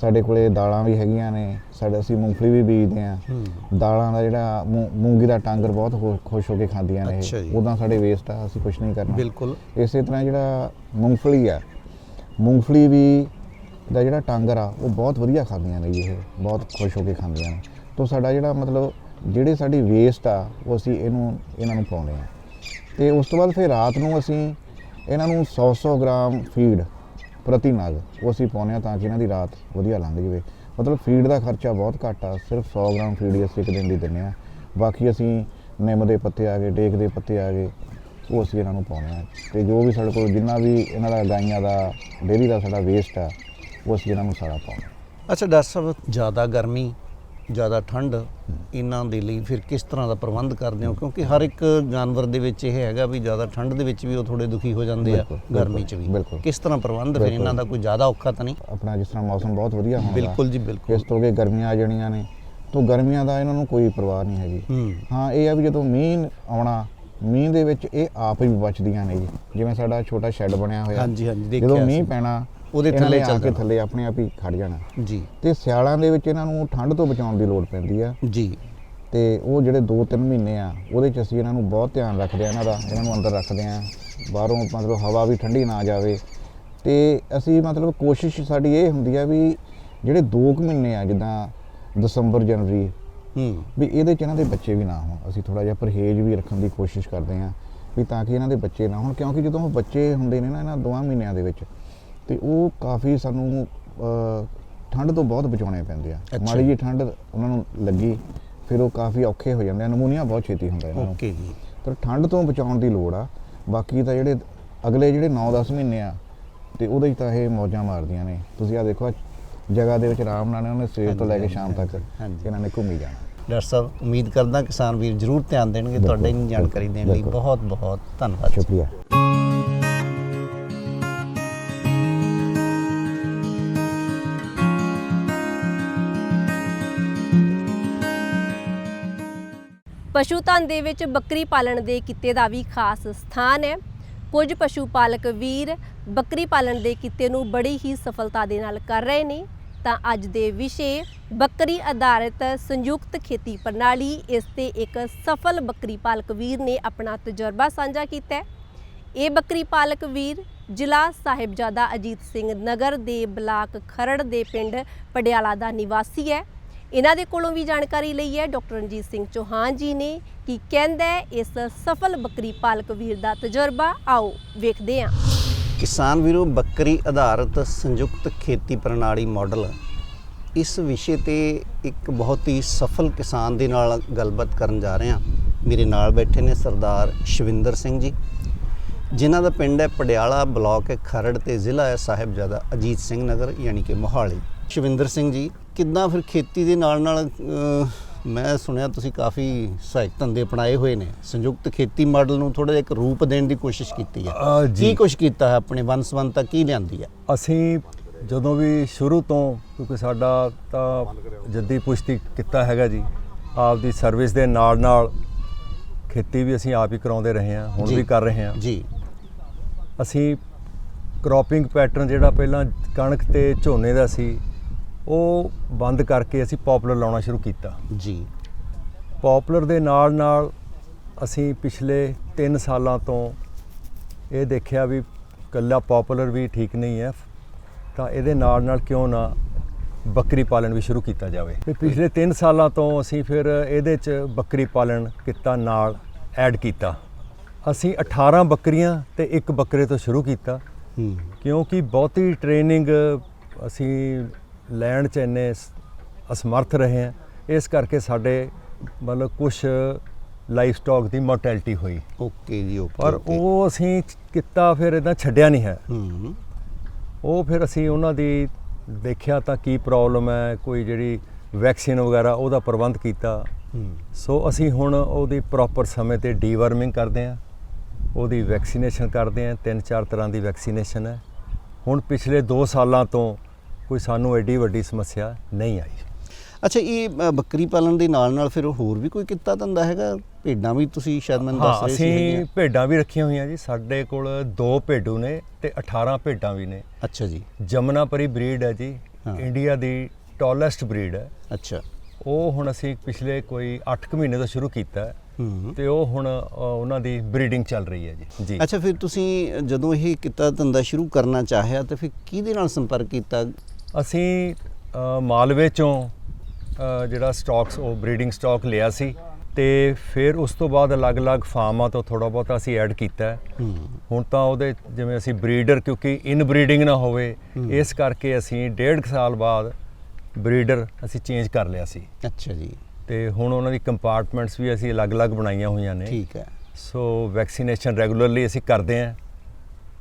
ਸਾਡੇ ਕੋਲੇ ਦਾਲਾਂ ਵੀ ਹੈਗੀਆਂ ਨੇ ਸਾਡੇ ਅਸੀਂ ਮੂੰਗਫਲੀ ਵੀ ਬੀਜਦੇ ਆ ਦਾਲਾਂ ਦਾ ਜਿਹੜਾ ਮੂੰਗੀ ਦਾ ਟਾਂਗਰ ਬਹੁਤ ਖੁਸ਼ ਹੋ ਕੇ ਖਾਂਦੀਆਂ ਨੇ ਉਦਾਂ ਸਾਡੇ ਵੇਸਟ ਆ ਅਸੀਂ ਕੁਝ ਨਹੀਂ ਕਰਨਾ। ਬਿਲਕੁਲ। ਇਸੇ ਤਰ੍ਹਾਂ ਜਿਹੜਾ ਮੂੰਗਫਲੀ ਆ ਮੂੰਗਫਲੀ ਵੀ ਦਾ ਜਿਹੜਾ ਟਾਂਗਰ ਆ ਉਹ ਬਹੁਤ ਵਧੀਆ ਖਾਂਦੀਆਂ ਨੇ ਇਹ। ਬਹੁਤ ਖੁਸ਼ ਹੋ ਕੇ ਖਾਂਦੀਆਂ ਨੇ। ਤੋਂ ਸਾਡਾ ਜਿਹੜਾ ਮਤਲਬ ਜਿਹੜੇ ਸਾਡੀ ਵੇਸਟ ਆ ਉਹ ਅਸੀਂ ਇਹਨੂੰ ਇਹਨਾਂ ਨੂੰ ਪਾਉਂਦੇ ਆ ਤੇ ਉਸ ਤੋਂ ਬਾਅਦ ਫਿਰ ਰਾਤ ਨੂੰ ਅਸੀਂ ਇਹਨਾਂ ਨੂੰ 100-100 ਗ੍ਰਾਮ ਫੀਡ ਪ੍ਰਤੀ ਨਗ ਉਹ ਅਸੀਂ ਪਾਉਂਦੇ ਆ ਤਾਂ ਕਿ ਇਹਨਾਂ ਦੀ ਰਾਤ ਵਧੀਆ ਲੰਘ ਜਾਵੇ। ਮਤਲਬ ਫੀਡ ਦਾ ਖਰਚਾ ਬਹੁਤ ਘੱਟ ਆ, ਸਿਰਫ 100 ਗ੍ਰਾਮ ਫੀਡ ਹੀ ਅਸੀਂ ਇੱਕ ਦਿਨ ਦੀ ਦਿੰਦੇ ਆ ਬਾਕੀ ਅਸੀਂ ਨਿੰਮ ਦੇ ਪੱਤੇ ਆ ਗਏ, ਡੇਕ ਦੇ ਪੱਤੇ ਆ ਗਏ, ਉਹ ਅਸੀਂ ਇਹਨਾਂ ਨੂੰ ਪਾਉਂਦੇ ਆ ਤੇ ਜੋ ਵੀ ਸਾਡੇ ਕੋਲ ਜਿੰਨਾ ਵੀ ਇਹਨਾਂ ਦਾ ਗਾਈਆਂ ਦਾ, ਡੇਅਰੀ ਦਾ ਸਾਡਾ ਵੇਸਟ ਆ, ਉਹ ਅਸੀਂ ਇਹਨਾਂ ਨੂੰ ਸਾਰਾ ਪਾਉਂਦੇ ਹਾਂ। ਅੱਛਾ, ਡਾਕਟਰ ਸਾਹਿਬ, ਜ਼ਿਆਦਾ ਗਰਮੀ ਜ਼ਿਆਦਾ ਠੰਡ ਇਹਨਾਂ ਦੇ ਲਈ ਫਿਰ ਕਿਸ ਤਰ੍ਹਾਂ ਦਾ ਪ੍ਰਬੰਧ ਕਰਦੇ ਹੋ? ਕਿਉਂਕਿ ਹਰ ਇੱਕ ਜਾਨਵਰ ਦੇ ਵਿੱਚ ਇਹ ਹੈਗਾ ਵੀ ਜ਼ਿਆਦਾ ਠੰਡ ਦੇ ਵਿੱਚ ਵੀ ਉਹ ਥੋੜੇ ਦੁਖੀ ਹੋ ਜਾਂਦੇ ਆ ਗਰਮੀ 'ਚ ਵੀ। ਕਿਸ ਤਰ੍ਹਾਂ ਪ੍ਰਬੰਧ ਫਿਰ ਇਹਨਾਂ ਦਾ? ਕੋਈ ਜ਼ਿਆਦਾ ਔਖਾ ਤਾਂ ਨਹੀਂ? ਆਪਣਾ ਜਿਸ ਤਰ੍ਹਾਂ ਮੌਸਮ ਬਹੁਤ ਵਧੀਆ ਹੁੰਦਾ। ਬਿਲਕੁਲ ਜੀ ਬਿਲਕੁਲ। ਇਸ ਤੋਂ ਅੱਗੇ ਗਰਮੀਆਂ ਆ ਜਾਣੀਆਂ ਨੇ। ਤੋਂ ਗਰਮੀਆਂ ਦਾ ਇਹਨਾਂ ਨੂੰ ਕੋਈ ਪਰਵਾਹ ਨਹੀਂ ਹੈਗੀ। ਹੂੰ। ਇਹ ਆ ਵੀ ਜਦੋਂ ਮੀਂਹ ਆਉਣਾ ਮੀਂਹ ਦੇ ਵਿੱਚ ਇਹ ਆਪ ਹੀ ਬਚਦੀਆਂ ਨੇ ਜੀ। ਜਿਵੇਂ ਸਾਡਾ ਛੋਟਾ ਸ਼ੈੱਡ ਬਣਿਆ ਹੋਇਆ। ਹਾਂਜੀ, ਹਾਂਜੀ, ਦੇਖਿਆ ਜਦੋਂ ਮੀਂਹ। ਪੈਣਾ ਉਹਦੇ ਥੱਲੇ ਚੱਲ ਕੇ। ਥੱਲੇ ਆਪਣੇ ਆਪ ਹੀ ਖੜ ਜਾਣਾ। ਜੀ। ਤੇ ਸਿਆਲਾਂ ਦੇ ਵਿੱਚ ਇਹਨਾਂ ਨੂੰ ਠੰਡ ਤੋਂ ਬਚਾਉਣ ਦੀ ਲੋੜ ਪੈਂਦੀ ਆ। ਜੀ। ਤੇ ਉਹ ਜਿਹੜੇ 2-3 ਮਹੀਨੇ ਆ ਉਹਦੇ ਚ ਅਸੀਂ ਇਹਨਾਂ ਨੂੰ ਬਹੁਤ ਧਿਆਨ ਰੱਖਦੇ ਆ ਇਹਨਾਂ ਦਾ ਇਹਨਾਂ ਨੂੰ ਅੰਦਰ ਰੱਖਦੇ ਆ। ਬਾਹਰੋਂ ਮਤਲਬ ਹਵਾ ਵੀ ਠੰਡੀ ਨਾ ਜਾਵੇ। ਤੇ ਅਸੀਂ ਮਤਲਬ ਕੋਸ਼ਿਸ਼ ਸਾਡੀ ਇਹ ਹੁੰਦੀ ਆ ਵੀ ਜਿਹੜੇ 2 ਮਹੀਨੇ ਆ ਜਿੱਦਾਂ ਦਸੰਬਰ ਜਨਵਰੀ ਹੂੰ। ਵੀ ਇਹਦੇ ਚ ਇਹਨਾਂ ਦੇ ਬੱਚੇ ਵੀ ਨਾ ਹੋਣ। ਅਸੀਂ ਥੋੜਾ ਜਿਹਾ ਪਰਹੇਜ਼ ਵੀ ਰੱਖਣ ਦੀ ਕੋਸ਼ਿਸ਼ ਕਰਦੇ ਆ ਵੀ ਤਾਂ ਕਿ ਇਹਨਾਂ ਦੇ ਬੱਚੇ ਨਾ ਹੋਣ ਕਿਉਂਕਿ ਜਦੋਂ ਬੱਚੇ ਹੁੰਦੇ ਨੇ ਨਾ ਇਹਨਾਂ ਦੋਵਾਂ ਮਹੀਨਿਆਂ ਦੇ ਵਿੱਚ ਤੇ ਉਹ ਕਾਫੀ ਸਾਨੂੰ ਠੰਡ ਤੋਂ ਬਹੁਤ ਬਚਾਉਣੇ ਪੈਂਦੇ ਆ। ਮਾੜੀ ਜੀ ਠੰਡ ਉਹਨਾਂ ਨੂੰ ਲੱਗੀ ਫਿਰ ਉਹ ਕਾਫੀ ਔਖੇ ਹੋ ਜਾਂਦੇ ਆ। ਨਮੂਨੀਆ ਬਹੁਤ ਛੇਤੀ ਹੁੰਦਾ ਇਹਨਾਂ ਨੂੰ। ਓਕੇ ਜੀ। ਪਰ ਠੰਡ ਤੋਂ ਬਚਾਉਣ ਦੀ ਲੋੜ ਆ। ਬਾਕੀ ਤਾਂ ਜਿਹੜੇ ਅਗਲੇ ਜਿਹੜੇ 9-10 ਮਹੀਨੇ ਆ ਤੇ ਉਹਦੇ 'ਚ ਤਾਂ ਇਹ ਮੌਜਾਂ ਮਾਰਦੀਆਂ ਨੇ। ਤੁਸੀਂ ਆ ਦੇਖੋ ਜਗ੍ਹਾ ਦੇ ਵਿੱਚ ਆਰਾਮ ਨਾਲ ਇਹਨਾਂ ਨੇ ਸਵੇਰ ਤੋਂ ਲੈ ਕੇ ਸ਼ਾਮ ਤੱਕ। ਇਹਨਾਂ ਨੇ ਘੁੰਮੀ ਜਾਣਾ। ਡਾਕਟਰ ਸਾਹਿਬ ਉਮੀਦ ਕਰਦਾ ਕਿਸਾਨ ਵੀਰ ਜ਼ਰੂਰ ਧਿਆਨ ਦੇਣਗੇ। ਤੁਹਾਡੇ ਨੂੰ ਜਾਣਕਾਰੀ ਦੇਣ ਲਈ। ਬਹੁਤ ਬਹੁਤ ਧੰਨਵਾਦ। ਸ਼ੁਕਰੀਆ। ਪਸ਼ੂ ਧਨ ਦੇ ਵਿੱਚ ਬੱਕਰੀ ਪਾਲਣ ਦੇ ਕਿੱਤੇ ਦਾ ਵੀ ਖਾਸ ਸਥਾਨ ਹੈ। ਕੁਝ ਪਸ਼ੂ ਪਾਲਕ ਵੀਰ ਬੱਕਰੀ ਪਾਲਣ ਦੇ ਕਿੱਤੇ ਨੂੰ ਬੜੀ ਹੀ ਸਫਲਤਾ ਦੇ ਨਾਲ ਕਰ ਰਹੇ ਨੇ। ਤਾਂ ਅੱਜ ਦੇ ਵਿਸ਼ੇ ਬੱਕਰੀ ਆਧਾਰਿਤ ਸੰਯੁਕਤ ਖੇਤੀ ਪ੍ਰਣਾਲੀ, ਇਸ ਤੇ ਇੱਕ ਸਫਲ ਬੱਕਰੀ ਪਾਲਕ ਵੀਰ ਨੇ ਆਪਣਾ ਤਜਰਬਾ ਸਾਂਝਾ ਕੀਤਾ ਹੈ। ਇਹ ਬੱਕਰੀ ਪਾਲਕ ਵੀਰ ਜ਼ਿਲ੍ਹਾ ਸਾਹਿਬਜ਼ਾਦਾ ਅਜੀਤ ਸਿੰਘ ਨਗਰ ਦੇ ਬਲਾਕ ਖਰੜ ਦੇ ਪਿੰਡ ਪਡਿਆਲਾ ਦਾ ਨਿਵਾਸੀ ਹੈ। ਇਹਨਾਂ ਦੇ ਕੋਲੋਂ ਵੀ ਜਾਣਕਾਰੀ ਲਈ ਹੈ ਡਾਕਟਰ ਰਣਜੀਤ ਸਿੰਘ ਚੌਹਾਨ ਜੀ ਨੇ ਕੀ ਕਹਿੰਦਾ ਹੈ, ਇਸ ਸਫਲ ਬੱਕਰੀ ਪਾਲਕ ਵੀਰ ਦਾ ਤਜਰਬਾ, ਆਓ ਵੇਖਦੇ ਹਾਂ। ਕਿਸਾਨ ਵੀਰੋ, ਬੱਕਰੀ ਆਧਾਰਿਤ ਸੰਯੁਕਤ ਖੇਤੀ ਪ੍ਰਣਾਲੀ ਮਾਡਲ ਇਸ ਵਿਸ਼ੇ ਤੇ ਇੱਕ ਬਹੁਤ ਹੀ ਸਫਲ ਕਿਸਾਨ ਦੇ ਨਾਲ ਗੱਲਬਾਤ ਕਰਨ ਜਾ ਰਹੇ ਹਾਂ। ਮੇਰੇ ਨਾਲ ਬੈਠੇ ਨੇ ਸਰਦਾਰ ਸ਼ਵਿੰਦਰ ਸਿੰਘ ਜੀ। ਜਿਨ੍ਹਾਂ ਦਾ ਪਿੰਡ ਹੈ ਪਡਿਆਲਾ ਬਲਾਕ ਹੈ ਖਰੜ ਤੇ ਜ਼ਿਲ੍ਹਾ ਹੈ ਸਾਹਿਬਜ਼ਾਦਾ ਅਜੀਤ ਸਿੰਘ ਨਗਰ, ਯਾਨੀ ਕਿ ਮੋਹਾਲੀ। ਸ਼ਵਿੰਦਰ ਸਿੰਘ ਜੀ ਕਿੱਦਾਂ ਫਿਰ ਖੇਤੀ ਦੇ ਨਾਲ ਨਾਲ ਮੈਂ ਸੁਣਿਆ ਤੁਸੀਂ ਕਾਫੀ ਸਹਾਇਕ ਧੰਦੇ ਅਪਣਾਏ ਹੋਏ ਨੇ। ਸੰਯੁਕਤ ਖੇਤੀ ਮਾਡਲ ਨੂੰ ਥੋੜਾ ਜਿਹਾ ਇੱਕ ਰੂਪ ਦੇਣ ਦੀ ਕੋਸ਼ਿਸ਼ ਕੀਤੀ ਹੈ। ਕੀ ਕੁਛ ਕੀਤਾ ਹੈ ਆਪਣੇ ਵੰਸਵੰਤਾ ਕੀ ਲਿਆਂਦੀ ਹੈ? ਅਸੀਂ ਜਦੋਂ ਵੀ ਸ਼ੁਰੂ ਤੋਂ ਕਿਉਂਕਿ ਸਾਡਾ ਤਾਂ ਜੱਦੀ ਪੁਸ਼ਤੀ ਕੀਤਾ ਹੈਗਾ ਜੀ ਆਪ ਦੀ ਸਰਵਿਸ ਦੇ ਨਾਲ ਨਾਲ ਖੇਤੀ ਵੀ ਅਸੀਂ ਆਪ ਹੀ ਕਰਾਉਂਦੇ ਰਹੇ ਹਾਂ ਹੁਣ। ਵੀ ਕਰ ਰਹੇ ਹਾਂ। ਜੀ। ਅਸੀਂ ਕ੍ਰੌਪਿੰਗ ਪੈਟਰਨ ਜਿਹੜਾ ਪਹਿਲਾਂ ਕਣਕ ਤੇ ਝੋਨੇ ਦਾ ਸੀ ਉਹ ਬੰਦ ਕਰਕੇ ਅਸੀਂ ਪੌਪੂਲਰ ਲਾਉਣਾ ਸ਼ੁਰੂ ਕੀਤਾ। ਜੀ। ਪੌਪੂਲਰ ਦੇ ਨਾਲ ਨਾਲ ਅਸੀਂ ਪਿਛਲੇ 3 ਸਾਲਾਂ ਤੋਂ ਇਹ ਦੇਖਿਆ ਵੀ ਕੱਲਾ ਪੌਪੂਲਰ ਵੀ ਠੀਕ ਨਹੀਂ ਹੈ ਤਾਂ ਇਹਦੇ ਨਾਲ ਨਾਲ ਕਿਉਂ ਨਾ ਬੱਕਰੀ ਪਾਲਣ ਵੀ ਸ਼ੁਰੂ ਕੀਤਾ ਜਾਵੇ। ਤੇ ਪਿਛਲੇ 3 ਸਾਲਾਂ ਤੋਂ ਅਸੀਂ ਫਿਰ ਇਹਦੇ 'ਚ ਬੱਕਰੀ ਪਾਲਣ ਕਿੱਤਾ ਨਾਲ ਐਡ ਕੀਤਾ। ਅਸੀਂ 18 ਬੱਕਰੀਆਂ ਤੇ ਇੱਕ ਬੱਕਰੇ ਤੋਂ ਸ਼ੁਰੂ ਕੀਤਾ। ਕਿਉਂਕਿ ਬਹੁਤੀ ਟ੍ਰੇਨਿੰਗ ਅਸੀਂ ਲੈਣ ਚ ਇੰਨੇ ਅਸਮਰਥ ਰਹੇ ਹਾਂ ਇਸ ਕਰਕੇ ਸਾਡੇ ਮਤਲਬ ਕੁਝ ਲਾਈਫ ਸਟਾਕ ਦੀ ਮੋਰਟੈਲਿਟੀ ਹੋਈ। ਓਕੇ ਜੀ ਓਕੇ ਪਰ। ਉਹ ਅਸੀਂ ਕੀਤਾ ਫਿਰ ਇਦਾਂ ਛੱਡਿਆ ਨਹੀਂ ਹੈ। ਹੂੰ। ਉਹ ਫਿਰ ਅਸੀਂ ਉਹਨਾਂ ਦੀ ਦੇਖਿਆ ਤਾਂ ਕੀ ਪ੍ਰੋਬਲਮ ਹੈ ਕੋਈ ਜਿਹੜੀ ਵੈਕਸੀਨ ਵਗੈਰਾ ਉਹਦਾ ਪ੍ਰਬੰਧ ਕੀਤਾ। ਹੂੰ। ਸੋ ਅਸੀਂ ਹੁਣ ਉਹਦੀ ਪ੍ਰੋਪਰ ਸਮੇਂ ਤੇ ਡੀਵਰਮਿੰਗ ਕਰਦੇ ਹਾਂ। ਉਹਦੀ ਵੈਕਸੀਨੇਸ਼ਨ ਕਰਦੇ ਹਾਂ। ਤਿੰਨ ਚਾਰ ਤਰ੍ਹਾਂ ਦੀ ਵੈਕਸੀਨੇਸ਼ਨ ਹੈ। ਹੁਣ ਪਿਛਲੇ 2 ਸਾਲਾਂ ਤੋਂ ਕੋਈ ਸਾਨੂੰ ਐਡੀ ਵੱਡੀ ਸਮੱਸਿਆ ਨਹੀਂ ਆਈ। ਅੱਛਾ ਇਹ ਅ, ਬੱਕਰੀ ਪਾਲਣ ਦੇ ਨਾਲ ਨਾਲ ਫਿਰ ਹੋਰ ਵੀ ਕੋਈ ਕਿੱਤਾ ਧੰਦਾ ਹੈਗਾ? ਭੇਡਾਂ ਵੀ ਤੁਸੀਂ ਸ਼ਾਇਦ ਮੈਨੂੰ ਦੱਸ ਹਾਂ ਰਹੇ ਸੀ ਹੈਗੀਆਂ। ਅਸੀਂ ਭੇਡਾਂ ਵੀ ਰੱਖੀਆਂ ਹੋਈਆਂ ਜੀ। ਸਾਡੇ ਕੋਲ ਦੋ ਭੇਡੂ ਨੇ ਤੇ 18 ਭੇਡਾਂ ਵੀ ਨੇ। ਅੱਛਾ ਜੀ। ਜਮਨਾਪਰੀ ਬਰੀਡ ਹੈ ਜੀ। ਹਾਂ। ਇੰਡੀਆ ਦੀ ਟਾਲੈਸਟ ਬਰੀਡ ਹੈ। ਅੱਛਾ। ਉਹ ਹੁਣ ਅਸੀਂ ਪਿਛਲੇ ਕੋਈ 8 ਕੁ ਮਹੀਨੇ ਤੋਂ ਸ਼ੁਰੂ ਕੀਤਾ ਹੈ ਹੂੰ। ਤੇ ਉਹ ਹੁਣ ਅ, ਉਹਨਾਂ ਦੀ ਬਰੀਡਿੰਗ ਚੱਲ ਰਹੀ ਹੈ ਜੀ। ਜੀ। ਅੱਛਾ ਫਿਰ ਤੁਸੀਂ ਜਦੋਂ ਇਹ ਕਿੱਤਾ ਧੰਦਾ ਸ਼ੁਰੂ ਕਰਨਾ ਚਾਹਿਆ ਤਾਂ ਫਿਰ ਕਿਹਦੇ ਨਾਲ ਸੰਪਰਕ ਕੀਤਾ? ਅਸੀਂ ਮਾਲਵੇ ਚੋਂ ਜਿਹੜਾ ਸਟਾਕਸ ਉਹ ਬਰੀਡਿੰਗ ਸਟਾਕ ਲਿਆ ਸੀ ਤੇ ਫਿਰ ਉਸ ਤੋਂ ਬਾਅਦ ਅਲੱਗ-ਅਲੱਗ ਫਾਰਮਾਂ ਤੋਂ ਥੋੜਾ ਬਹੁਤ ਅਸੀਂ ਐਡ ਕੀਤਾ। ਹੁਣ ਤਾਂ ਉਹਦੇ ਜਿਵੇਂ ਅਸੀਂ ਬਰੀਡਰ ਕਿਉਂਕਿ ਇਨ ਬਰੀਡਿੰਗ ਨਾ ਹੋਵੇ ਇਸ ਕਰਕੇ ਅਸੀਂ ਡੇਢ ਕੁ ਸਾਲ ਬਾਅਦ ਬਰੀਡਰ ਅਸੀਂ ਚੇਂਜ ਕਰ ਲਿਆ ਸੀ। ਅੱਛਾ ਜੀ। ਤੇ ਹੁਣ ਉਹਨਾਂ ਦੀ ਕੰਪਾਰਟਮੈਂਟਸ ਵੀ ਅਸੀਂ ਅਲੱਗ-ਅਲੱਗ ਬਣਾਈਆਂ ਹੋਈਆਂ ਨੇ। ਠੀਕ ਹੈ। ਸੋ ਵੈਕਸੀਨੇਸ਼ਨ ਰੈਗੂਲਰਲੀ ਅਸੀਂ ਕਰਦੇ ਹਾਂ